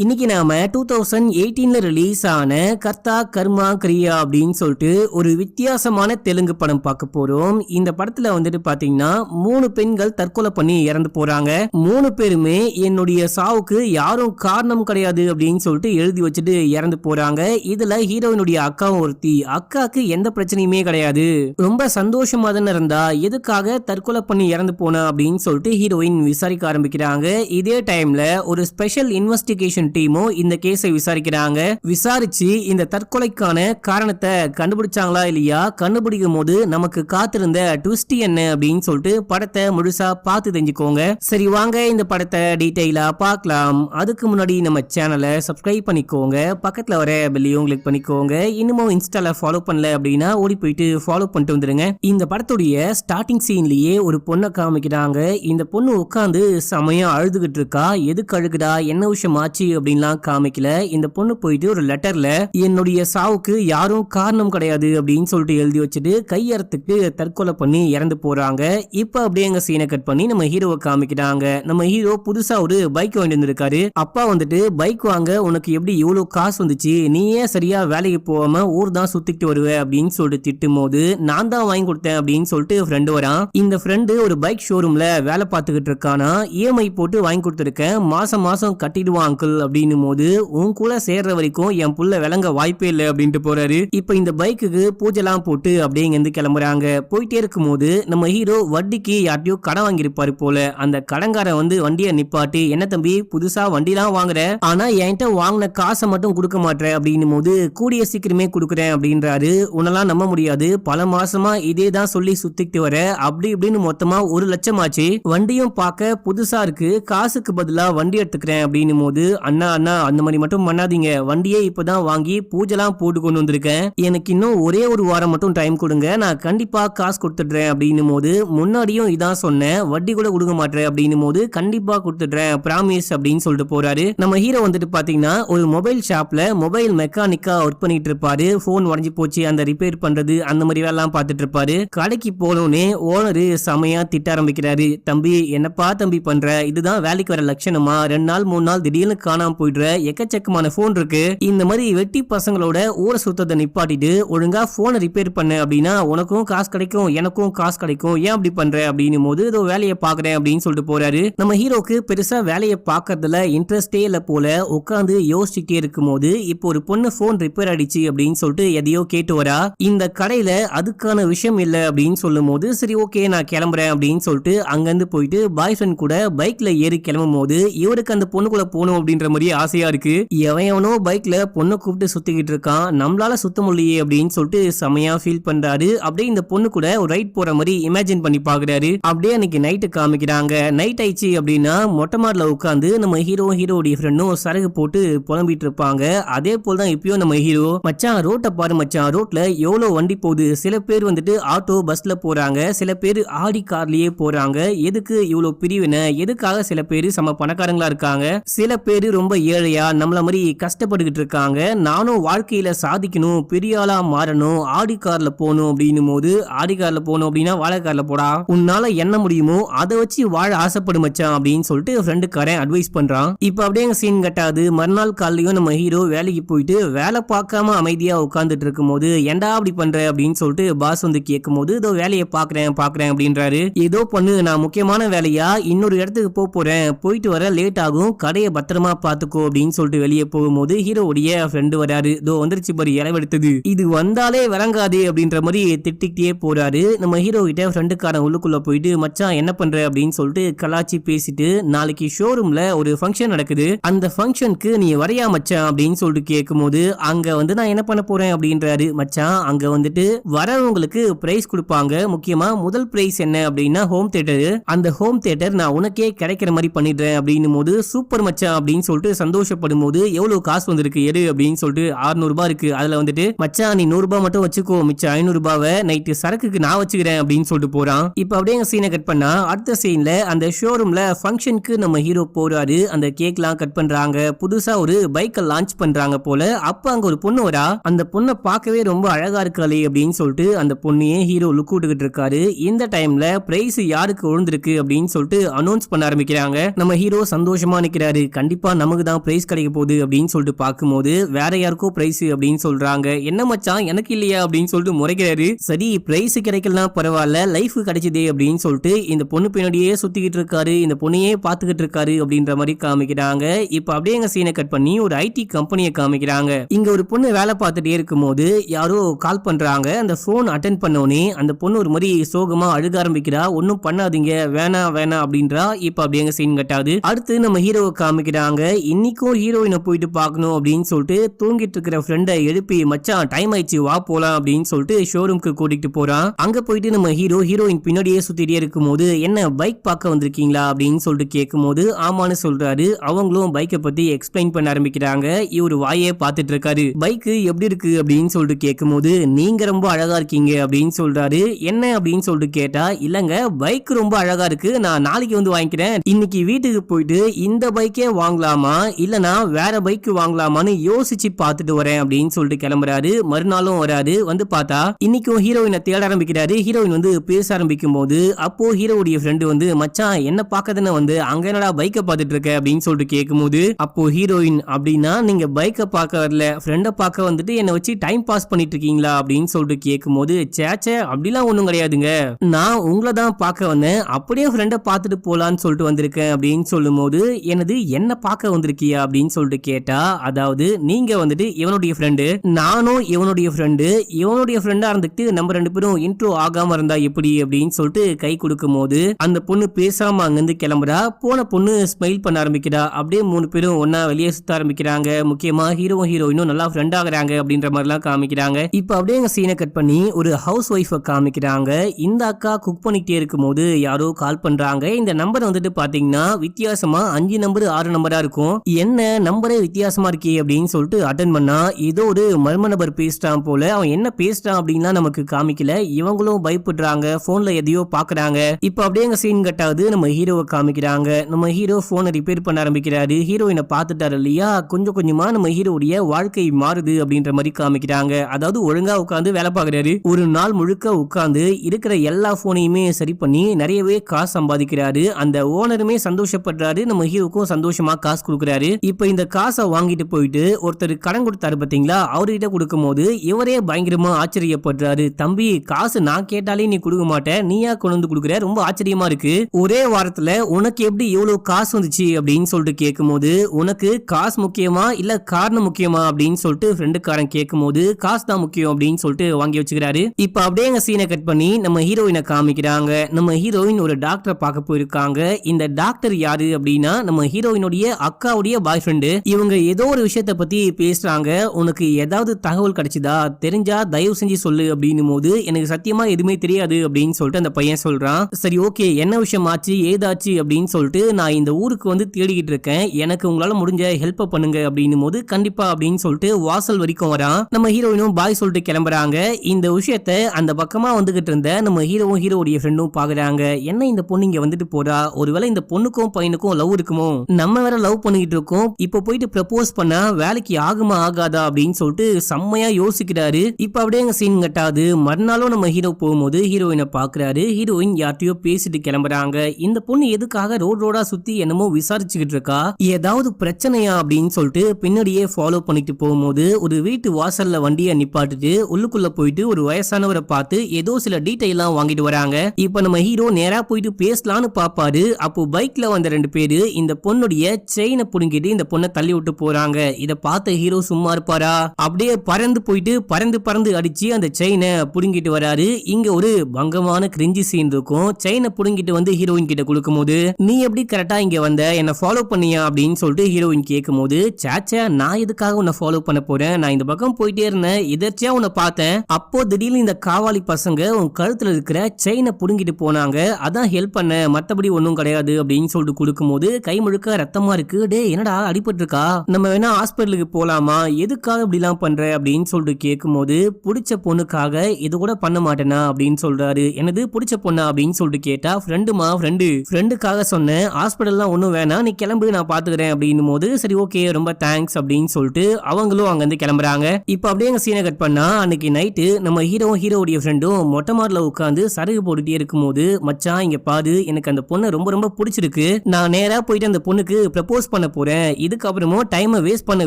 இன்னைக்கு நாம two thousand எயிட்டீன்ல release ஆன கர்த்தா கர்மா கிரியா அப்படின்னு சொல்லிட்டு ஒரு வித்தியாசமான தெலுங்கு படம் பார்க்க போறோம். இந்த படத்துல வந்துட்டு பாத்தீங்கன்னா மூணு பெண்கள் தற்கொலை பண்ணி இறந்து போறாங்க. மூணு பேருமே என்னுடைய சாவுக்கு யாரும் காரணம் கிடையாது அப்படின்னு சொல்லிட்டு எழுதி வச்சுட்டு இறந்து போறாங்க. இதுல ஹீரோயினுடைய அக்காவும் ஒருத்தி. அக்காக்கு எந்த பிரச்சனையுமே கிடையாது. ரொம்ப சந்தோஷமா தானே இருந்தா எதுக்காக தற்கொலை பண்ணி இறந்து போனா அப்படின்னு சொல்லிட்டு ஹீரோயின் விசாரிக்க ஆரம்பிக்கிறாங்க. இதே டைம்ல ஒரு ஸ்பெஷல் இன்வெஸ்டிகேஷன் டீமும் இந்த கேஸை விசாரிக்கிறாங்க. விசாரிச்சு இந்த தற்கொலைக்கான காரணத்தை கண்டுபிடிச்சாங்களா இல்லையா? கண்டுபிடிக்கும் போது நமக்கு காத்திருந்த ட்விஸ்ட் என்ன அப்படின்னு சொல்லிட்டு படத்தை முழுசா பார்த்து தெரிஞ்சுக்கோங்க. சரி வாங்க இந்த படத்தை டீட்டெயிலா பார்க்கலாம். அதுக்கு முன்னாடி நம்ம சேனலை சப்ஸ்கிரைப் பண்ணிக்கோங்க. பக்கத்துல வர பெல்லையும் கிளிக் பண்ணிக்கோங்க. இன்னமும் இன்ஸ்டால ஃபாலோ பண்ணல அப்படின்னா ஓடி போயிட்டு ஃபாலோ பண்ணிட்டு வந்துருங்க. இந்த படத்துடைய ஸ்டார்டிங் சீன்லயே ஒரு பொண்ணை காமிக்கிறாங்க. இந்த பொண்ணு உட்காந்து செமையா அழுதுகிட்டு இருக்கா. எதுக்கு அழுகுதா என்ன விஷயம் ஆச்சு அப்படின்லாம் காமிக்கல. இந்த பொண்ணு போயிட்டு ஒரு லெட்டர்ல என்னுடைய சாவுக்கு யாரும் காரணம் கிடையாது அப்படின்னு சொல்லிட்டு எழுதி வச்சுட்டு கையறத்துக்கு தற்கொலை பண்ணி இறந்து போறாங்க. இப்ப அப்படியே எங்க சீனை கட் பண்ணி நம்ம ஹீரோவை காமிக்கிறாங்க. நம்ம ஹீரோ புதுசா ஒரு பைக் வாங்கிட்டு வந்திருக்காரு. அப்பா வந்துட்டு பைக் வாங்க உனக்கு எப்படி இவ்வளவு காசு வந்துச்சு? நீ ஏன் சரியா வேலைக்கு போகாம ஊர் தான் சுத்திட்டு வருவ? அப்படின்னு சொல்லிட்டு திட்டும் போது நான் தான் வாங்கி கொடுத்தேன் அப்படின்னு சொல்லிட்டு ஃப்ரெண்டு வரான். இந்த ஃப்ரெண்டு ஒரு பைக் ஷோரூம்ல வேலை பார்த்துக்கிட்டு இருக்கானா? இஎம்ஐ போட்டு வாங்கி கொடுத்துருக்கேன். மாசம் மாசம் கட்டிடுவான் அங்கிள் அப்படின்னும் போது உன் கூட சேர்ற வரைக்கும் என் புள்ள விளங்க வாய்ப்பே இல்லை அப்படின்ட்டு போறாரு. இப்ப இந்த பைக்குக்கு பூஜைலாம் போட்டு அப்படியே இங்கிருந்து கிளம்புறாங்க. போயிட்டே இருக்கும்போது நம்ம ஹீரோ வட்டிக்கு யார்ட்டையோ கடன் வாங்கியிருப்பாரு போல. அந்த கடன்காரன் வந்து வண்டியை நிப்பாட்டி என்ன தம்பி புதுசா வண்டிலாம் வாங்குற? ஆனா என்கிட்ட வாங்கின காசை மட்டும் கொடுக்க மாட்டேன் அப்படின்னும் போது கூடிய சீக்கிரமே கொடுக்குறேன் அப்படின்றாரு. உன்னெல்லாம் நம்ப முடியாது. பல மாசமா இதே தான் சொல்லி சுத்திட்டு வர. அப்படி இப்படின்னு மொத்தமா ஒரு லட்சம் ஆச்சு வண்டியும் பார்க்க புதுசா இருக்கு. காசுக்கு பதிலா வண்டி எடுத்துக்கிறேன் அப்படின்னும் போது அண்ணா அண்ணா அந்த மாதிரி மட்டும் பண்ணாதீங்க. வண்டியே இப்பதான் வாங்கி பூஜைலாம் போட்டு கொண்டு வந்திருக்கேன். எனக்கு இன்னும் ஒரே ஒரு வாரம் மட்டும் டைம் கொடுங்க. நான் கண்டிப்பா காசு கொடுத்துடுறேன் அப்படின்னும் போது முன்னாடியும் இதான் சொன்னேன். வட்டி கூட கொடுக்க மாட்டேன் அப்படின்னும் போது கண்டிப்பா கொடுத்துடுறேன். பிராமிஸ் அப்படின்னு சொல்லிட்டு போறாரு. நம்ம ஹீரோ வந்துட்டு பாத்தீங்கன்னா ஒரு மொபைல் ஷாப்ல மொபைல் மெக்கானிக்கா ஒர்க் பண்ணிட்டு இருப்பாரு. போன் உடஞ்சி போச்சு அந்த ரிப்பேர் பண்றது அந்த மாதிரி வேலைலாம் பார்த்துட்டு இருப்பாரு. கடைக்கு போனோடனே ஓனரு செமையா திட்ட ஆரம்பிக்கிறாரு. தம்பி என்னப்பா தம்பி பண்ற? இதுதான் வேலைக்கு வர லட்சணமா? ரெண்டு நாள் மூணு நாள் திடீர்னு காணாம. போயிடுற எக்கச்சக்கமான போன் இருக்கு. இந்த மாதிரி வெட்டி பசங்களோட ஊரை சுத்தத்தை நிப்பாட்டிட்டு ஒழுங்கா போனை ரிப்பேர் பண்ண அப்படின்னா உனக்கும் காசு கிடைக்கும் எனக்கும் காசு கிடைக்கும். ஏன் அப்படி பண்ற? அப்படின்னும் போது ஏதோ வேலையை பாக்குறேன் அப்படின்னு சொல்லிட்டு போறாரு. நம்ம ஹீரோக்கு பெருசா வேலையை பார்க்கறதுல இன்ட்ரெஸ்டே இல்ல போல உட்காந்து யோசிச்சுட்டே இருக்கும் போது இப்போ ஒரு பொண்ணு போன் ரிப்பேர் ஆயிடுச்சு அப்படின்னு சொல்லிட்டு எதையோ கேட்டு வரா. இந்த கடையில அதுக்கான விஷயம் இல்ல அப்படின்னு சொல்லும் போது சரி ஓகே நான் கிளம்புறேன் அப்படின்னு சொல்லிட்டு அங்கிருந்து போயிட்டு பாய் ஃப்ரெண்ட் கூட பைக்ல ஏறி கிளம்பும் போது இவருக்கு அந்த பொண்ணுக்குள்ள போகணும் அப்படின்ற மாதிரியே ஆசையா இருக்கு. எவன் எவனோ பைக்ல பொண்ணை கூப்பிட்டு சுத்திக்கிட்டு இருக்கான். நம்மளால சுத்த முடியலையே அப்படின்னு சொல்லிட்டு செமையா ஃபீல் பண்றாரு. அப்படியே இந்த பொண்ணு கூட ஒரு ரைட் போற மாதிரி இமேஜின் பண்ணி பாக்குறாரு. அப்படியே அன்னைக்கு நைட்டு காமிக்கிறாங்க. நைட் ஆயிடுச்சு அப்படின்னா மொட்டை மாடல உட்காந்து நம்ம ஹீரோ ஹீரோடைய ஃப்ரெண்டும் சரகு போட்டு புலம்பிட்டு இருப்பாங்க. அதே போல் தான் இப்பயும் நம்ம ஹீரோ மச்சான் ரோட்டை பாரு மச்சான். ரோட்ல எவ்வளவு வண்டி போகுது. சில பேர் வந்துட்டு ஆட்டோ பஸ்ல போறாங்க. சில பேர் ஆடி கார்லயே போறாங்க. எதுக்கு இவ்வளவு பிரிவினை? எதுக்காக சில பேர் சம பணக்காரங்களா இருக்காங்க? சில பேர் ரொம்ப ஏழையா? நம்மள மாதிரி கஷ்டப்பட்டுக்கிட்டு இருக்காங்க. நானும் வாழ்க்கையில சாதிக்கணும் பெரிய ஆளாக மாறணும் ஆடி கார்ல போகணும் அப்படின்னும் போது ஆடி கார்ல போகணும் அப்படின்னா வாழை கார்ல போடா. உன்னால என்ன முடியுமோ அதை வச்சு வாழ ஆசைப்படும் மச்சான் அப்படின்னு சொல்லிட்டு ஃப்ரெண்டுக்காரன் அட்வைஸ் பண்றான். இப்ப அப்படியே எங்கள் சீன் கட்டாது. மறுநாள் காலையும் நம்ம ஹீரோ வேலைக்கு போயிட்டு வேலை பார்க்காம அமைதியா உட்கார்ந்துட்டு இருக்கும் போது ஏன்டா அப்படி பண்ற? அப்படின்னு சொல்லிட்டு பாஸ் வந்து கேட்கும் போது ஏதோ வேலையை பாக்குறேன் பாக்குறேன் அப்படின்றாரு. ஏதோ பண்ணு நான் முக்கியமான வேலையா? இன்னொரு இடத்துக்கு போக போறேன். போயிட்டு வர லேட் ஆகும். கடையை பத்திரமா பாத்துக்கோ அப்படின்னு சொல்லிட்டு வெளியே போகும்போது ஹீரோவுடைய ஃப்ரெண்டு வராரு. இதோ வந்துருச்சு பாரு இளவெடுத்தது. இது வந்தாலே விளங்காது அப்படின்ற மாதிரி திட்டிக்கிட்டே போறாரு. நம்ம ஹீரோ கிட்ட ஃப்ரெண்டுக்காரன் உள்ளுக்குள்ள போயிட்டு மச்சான் என்ன பண்ற? அப்படின்னு சொல்லிட்டு கலாச்சி பேசிட்டு நாளைக்கு ஷோரூம்ல ஒரு ஃபங்க்ஷன் நடக்குது. அந்த ஃபங்க்ஷனுக்கு நீ வரையா மச்சான்? அப்படின்னு சொல்லிட்டு கேட்கும்போது அங்க வந்து நான் என்ன பண்ண போறேன்? அப்படின்றாரு. மச்சான் அங்க வந்துட்டு வரவங்களுக்கு பிரைஸ் கொடுப்பாங்க. முக்கியமா முதல் பிரைஸ் என்ன? அப்படின்னா ஹோம் தியேட்டர் அந்த ஹோம் தியேட்டர் நான் உனக்கே கிடைக்கிற மாதிரி பண்ணிடுறேன் அப்படின்னும் போது சூப்பர் மச்சான் அப்படின்னு சொல்லிட்டு சந்தோஷப்படும் போது எவ்வளவு காசு வந்திருக்கு எடு அப்படின்னு சொல்லிட்டு 600 ரூபாய் இருக்கு. அதுல வந்துட்டு மச்சான் நீ நூறு ரூபாய் மட்டும் வச்சுக்கோ மிச்சம் ஐநூறு ரூபாவை நைட்டு சரக்குக்கு நான் வச்சுக்கிறேன் அப்படின்னு சொல்லிட்டு போறான். இப்ப அப்படியே எங்க சீனை கட் பண்ணா அடுத்த சீன்ல அந்த ஷோரூம்ல ஃபங்க்ஷனுக்கு நம்ம ஹீரோ போறாரு. அந்த கேக்லாம் கட் பண்றாங்க. புதுசா ஒரு பைக்கை லான்ச் பண்றாங்க போல. அப்ப அங்க ஒரு பொண்ணு வரா. அந்த பொண்ணை பார்க்கவே ரொம்ப அழகா இருக்காளே அப்படின்னு சொல்லிட்டு அந்த பொண்ணையே ஹீரோ லுக் விட்டுக்கிட்டு இருக்காரு. இந்த டைம்ல பிரைஸ் யாருக்கு விழுந்திருக்கு அப்படின்னு சொல்லிட்டு அனௌன்ஸ் பண்ண ஆரம்பிக்கிறாங்க. நம்ம ஹீரோ சந்தோஷமா நிக்கிறாரு. கண்டிப்பா நம்ம நமக்கு தான் ப்ரைஸ் கிடைக்க போகுது அப்படின்னு சொல்லிட்டு பார்க்கும்போது வேற யாருக்கோ ப்ரைஸ் அப்படின்னு சொல்றாங்க. என்ன மச்சான் எனக்கு இல்லையா அப்படின்னு சொல்லிட்டு முறைக்கிறாரு. சரி ப்ரைஸ் கிடைக்கலாம் பரவாயில்ல லைஃப் கிடைச்சதே அப்படின்னு சொல்லிட்டு இந்த பொண்ணு பின்னாடியே சுத்திக்கிட்டு இருக்காரு இந்த பொண்ணையே பார்த்துக்கிட்டு இருக்காரு அப்படின்ற மாதிரி காமிக்கிறாங்க. இப்ப அப்படியே எங்க சீனை கட் பண்ணி ஒரு ஐடி கம்பெனியை காமிக்கிறாங்க. இங்க ஒரு பொண்ணு வேலை பார்த்துட்டே இருக்கும்போது யாரோ கால் பண்றாங்க. அந்த போன் அட்டன் பண்ணோனே அந்த பொண்ணு ஒரு மாதிரி சோகமா அழுக ஆரம்பிக்கிறா. ஒன்னும் பண்ணாதீங்க வேணாம் வேணாம் அப்படின்றா. இப்ப அப்படியே எங்க சீன் கட்டாது அடுத்து நம்ம ஹீரோவை காமிக்கிறாங்க. இன்னைக்கும் ஹீரோயினை போயிட்டு பார்க்கணும் அப்படின்னு சொல்லிட்டு தூங்கிட்டு இருக்கிற ஃப்ரெண்டை எழுப்பி மச்சான் டைம் ஆயிடுச்சு வா போலாம் அப்படின்னு சொல்லிட்டு ஷோரூம்க்கு கூட்டிட்டு போறான். அங்க போயிட்டு நம்ம ஹீரோ ஹீரோயின் பின்னாடியே சுத்திட்டே இருக்கும்போது என்ன பைக் பார்க்க வந்திருக்கீங்களா? அப்படின்னு சொல்லிட்டு கேட்கும்போது ஆமான்னு சொல்றாரு. அவங்களும் பைக்கை பத்தி எக்ஸ்பிளைன் பண்ண ஆரம்பிக்கிறாங்க. இவரு வாயே பார்த்துட்டு இருக்காரு. பைக் எப்படி இருக்கு? அப்படின்னு சொல்லிட்டு கேட்கும்போது நீங்க ரொம்ப அழகா இருக்கீங்க அப்படின்னு சொல்றாரு. என்ன? அப்படின்னு சொல்லிட்டு கேட்டா இல்லங்க பைக் ரொம்ப அழகா இருக்கு. நான் நாளைக்கு வந்து வாங்கிக்கிறேன். இன்னைக்கு வீட்டுக்கு போயிட்டு இந்த பைக்கே வாங்கலாம்? இல்லனா வேற பைக் வாங்கலாமான்னு யோசிச்சு பார்த்துட்டு வரேன் அப்படின்னு சொல்லிட்டு கிளம்புறாரு. மறுநாளும் வராரு. வந்து பார்த்தா இன்னைக்கும் ஹீரோயினை தேட ஆரம்பிக்கிறாரு. ஹீரோயின் வந்து பேச ஆரம்பிக்கும் போது அப்போ ஹீரோவுடைய ஃப்ரெண்டு வந்து மச்சான் என்ன பார்க்கதானே வந்து அங்க என்னடா பைக்கை பார்த்துட்டு இருக்க? அப்படின்னு சொல்லிட்டு கேட்கும்போது அப்போ ஹீரோயின் அப்படின்னா நீங்க பைக்கை பார்க்க வரல. ஃப்ரெண்டை பார்க்க வந்துட்டு என்னை வச்சு டைம் பாஸ் பண்ணிட்டு இருக்கீங்களா? அப்படின்னு சொல்லிட்டு கேட்கும்போது சேச்சே அப்படிலாம் ஒன்றும் கிடையாதுங்க. நான் உங்களை தான் பார்க்க வந்தேன். அப்படியே ஃப்ரெண்டை பார்த்துட்டு போலான்னு சொல்லிட்டு வந்திருக்கேன். அப்படின்னு சொல்லும்போது எனது என்ன பார்க்க வந்திருக்கியா அப்படின்னு சொல்லிட்டு கேட்டா அதாவது நீங்க வந்துட்டு இவனுடைய ஃப்ரெண்டு நானும் இவனுடைய ஃப்ரெண்டு இவனுடைய ஃப்ரெண்டா இருந்துட்டு நம்ம ரெண்டு பேரும் இன்ட்ரோ ஆகாம இருந்தா எப்படி அப்படின்னு சொல்லிட்டு கை கொடுக்கும் போது அந்த பொண்ணு பேசாம அங்கிருந்து கிளம்புறா. போன பொண்ணு ஸ்மைல் பண்ண ஆரம்பிக்கிறா. அப்படியே மூணு பேரும் ஒன்னா வெளியே சுத்த ஆரம்பிக்கிறாங்க. முக்கியமா ஹீரோ ஹீரோயினும் நல்லா ஃப்ரெண்ட் ஆகுறாங்க அப்படின்ற மாதிரிலாம் காமிக்கிறாங்க. இப்போ அப்படியே எங்க சீனை கட் பண்ணி ஒரு ஹவுஸ் ஒய்ஃபை காமிக்கிறாங்க. இந்த அக்கா குக் பண்ணிக்கிட்டே இருக்கும்போது யாரோ கால் பண்றாங்க. இந்த நம்பர் வந்துட்டு பாத்தீங்கன்னா வித்தியாசமா அஞ்சு நம்பர் ஆறு நம்பரா இருக்கும். என்ன நம்பரே வித்தியாசமா இருக்கே அப்படின்னு சொல்லிட்டு அட்டன் பண்ணா ஏதோ ஒரு மர்ம நபர் பேசிட்டான் போல அவன் என்ன பேசிட்டான் அப்படின்லாம் நமக்கு காமிக்கல. இவங்களும் பயப்படுறாங்க போன்ல எதையோ பாக்குறாங்க. இப்ப அப்படியே எங்க சீன் கட்டாவது நம்ம ஹீரோவை காமிக்கிறாங்க. நம்ம ஹீரோ போனை ரிப்பேர் பண்ண ஆரம்பிக்கிறாரு. ஹீரோயினை பார்த்துட்டாரு இல்லையா? கொஞ்சம் கொஞ்சமா நம்ம ஹீரோடைய வாழ்க்கை மாறுது அப்படின்ற மாதிரி காமிக்கிறாங்க. அதாவது ஒழுங்கா உட்காந்து வேலை பாக்குறாரு ஒரு நாள் முழுக்க உட்காந்து இருக்கிற எல்லா போனையுமே சரி பண்ணி நிறையவே காசு சம்பாதிக்கிறாரு. அந்த ஓனருமே சந்தோஷப்படுறாரு. நம்ம ஹீரோக்கும் சந்தோஷமா காசு கொடுக்குறாரு. இப்போ இந்த காசை வாங்கிட்டு போயிட்டு ஒருத்தர் கடன் கொடுத்தாரு பாத்தீங்களா? அவர்கிட்ட கொடுக்கும் போது இவரே பயங்கரமா ஆச்சரியப்படுறாரு. தம்பி காசு நான் கேட்டாலே நீ கொடுக்க மாட்ட. நீயா கொண்டு வந்து கொடுக்குற? ரொம்ப ஆச்சரியமா இருக்கு. ஒரே வாரத்துல உனக்கு எப்படி இவ்வளவு காசு வந்துச்சு? அப்படின்னு சொல்லிட்டு கேட்கும்போது உனக்கு காசு முக்கியமா இல்ல காரணம் முக்கியமா? அப்படின்னு சொல்லிட்டு ஃப்ரெண்டுக்காரன் கேட்கும்போது காசு தான் முக்கியம் அப்படின்னு சொல்லிட்டு வாங்கி வச்சுக்கிறாரு. இப்ப அப்படியே எங்க சீனை கட் பண்ணி நம்ம ஹீரோயினை காமிக்கிறாங்க. நம்ம ஹீரோயின் ஒரு டாக்டரை பார்க்க போயிருக்காங்க. இந்த டாக்டர் யாரு அப்படின்னா நம்ம ஹீரோயினுடைய அக்காவுடைய பாய் ஃப்ரெண்டு இவங்க ஏதோ ஒரு விஷயத்த பத்தி பேசுறாங்க. உனக்கு ஏதாவது தகவல் கிடைச்சதா? தெரிஞ்சா தயவு செஞ்சு சொல்லு அப்படின்னும் போது எனக்கு சத்தியமா எதுவுமே தெரியாது அப்படின்னு சொல்லிட்டு அந்த பையன் சொல்றான். சரி ஓகே என்ன விஷயம் ஆச்சு? ஏதாச்சு? அப்படின்னு சொல்லிட்டு நான் இந்த ஊருக்கு வந்து தேடிக்கிட்டு இருக்கேன். எனக்கு உங்களால முடிஞ்ச ஹெல்ப் பண்ணுங்க அப்படின்னும் போது கண்டிப்பா அப்படின்னு சொல்லிட்டு வாசல் வரைக்கும் வரான். நம்ம ஹீரோயினும் பாய் சொல்லிட்டு கிளம்புறாங்க. இந்த விஷயத்த அந்த பக்கமா வந்துகிட்டு இருந்த நம்ம ஹீரோவும் ஹீரோவுடைய ஃப்ரெண்டும் பாக்குறாங்க. என்ன இந்த பொண்ணு இங்க வந்துட்டு போறா? ஒருவேளை இந்த பொண்ணுக்கும் பையனுக்கும் லவ் இருக்குமோ? நம்ம வேற லவ் பண்ணிக்கிட்டு இருக்கோம் இப்போ போயிட்டு ப்ரப்போஸ் பண்ணா வேலைக்கு ஆகுமா ஆகாதா அப்படின்னு சொல்லிட்டு செம்மையா யோசிக்கிறாரு. இப்ப அப்படியே எங்க சீன் கட்டாது. மறுநாளும் நம்ம ஹீரோ போகும்போது ஹீரோயினை பாக்குறாரு ஹீரோயின் யார்ட்டையோ பேசிட்டு கிளம்புறாங்க. இந்த பொண்ணு எதுக்காக ரோட் ரோடா சுத்தி என்னமோ விசாரிச்சுக்கிட்டு இருக்கா? ஏதாவது பிரச்சனையா அப்படின்னு சொல்லிட்டு பின்னாடியே ஃபாலோ பண்ணிட்டு போகும்போது ஒரு வீட்டு வாசல்ல வண்டியை நிப்பாட்டுட்டு உள்ளுக்குள்ள போயிட்டு ஒரு வயசானவரை பார்த்து ஏதோ சில டீட்டெயிலாம் வாங்கிட்டு வராங்க. இப்ப நம்ம ஹீரோ நேரா போயிட்டு பேசலான்னு பாப்பாரு. அப்போ பைக்ல வந்த ரெண்டு பேரு இந்த பொண்ணுடைய செயின் புடுங்கிட்டு இந்த பொண்ணை தள்ளி விட்டு போறாங்க. இத பார்த்த ஹீரோ சும்மா இருப்பாரா? அப்படியே பறந்து போயிட்டு பறந்து பறந்து அடிச்சு அந்த செயினை புடுங்கிட்டு வராரு. இங்க ஒரு பங்கமான கிரிஞ்சி சீன் இருக்கும். செயினை புடுங்கிட்டு வந்து ஹீரோயின் கிட்ட கொடுக்கும்போது நீ எப்படி கரெக்டா இங்க வந்த? என்ன ஃபாலோ பண்ணியா? அப்படின்னு சொல்லிட்டு ஹீரோயின் கேட்கும்போது சாச்சா நான் எதுக்காக உன்னை ஃபாலோ பண்ண போறேன்? நான் இந்த பக்கம் போயிட்டே இருந்தேன். எதர்ச்சியா உன்னை பார்த்தேன். அப்போ திடீர்னு இந்த காவாலி பசங்க உன் கழுத்துல இருக்கிற செயினை புடுங்கிட்டு போனாங்க. அதான் ஹெல்ப் பண்ண. மத்தபடி ஒன்றும் கிடையாது. அப்படின்னு சொல்லிட்டு கொடுக்கும்போது கை முழுக்க ரத்தமா இருக்கு. டே என்னடா அடிபட்டு இருக்கா நம்ம வேணா ஹாஸ்பிட்டலுக்கு போலாமா? எதுக்காக இப்படிலாம் பண்ற? அப்படின்னு சொல்லிட்டு கேட்கும்போது பிடிச்ச பொண்ணுக்காக இது கூட பண்ண மாட்டேனா? அப்படின்னு சொல்றாரு. எனது பிடிச்ச பொண்ணா? அப்படின்னு சொல்லிட்டு கேட்டா ஃப்ரெண்டுமா ஃப்ரெண்டு. ஃப்ரெண்டுக்காக சொன்னேன். ஹாஸ்பிட்டல்லாம் ஒன்றும் வேணாம். நீ கிளம்பு நான் பாத்துக்கிறேன். அப்படின்னும் போது சரி ஓகே ரொம்ப தேங்க்ஸ். அப்படின்னு சொல்லிட்டு அவங்களும் அங்கேருந்து கிளம்புறாங்க. இப்போ அப்படியே எங்க சீனை கட் பண்ணா அன்னைக்கு நைட்டு நம்ம ஹீரோ ஹீரோவுடைய ஃப்ரெண்டும் மொட்டை மாடல உட்காந்து சரகு போட்டுட்டே இருக்கும்போது மச்சான் இங்க பாரு. எனக்கு அந்த பொண்ணை ரொம்ப ரொம்ப பிடிச்சிருக்கு. நான் நேரா போயிட்டு அந்த பொண்ணுக்கு ப்ரப்போஸ் பண்ண போறேன். இதுக்கப்புறமும் டைமை வேஸ்ட் பண்ண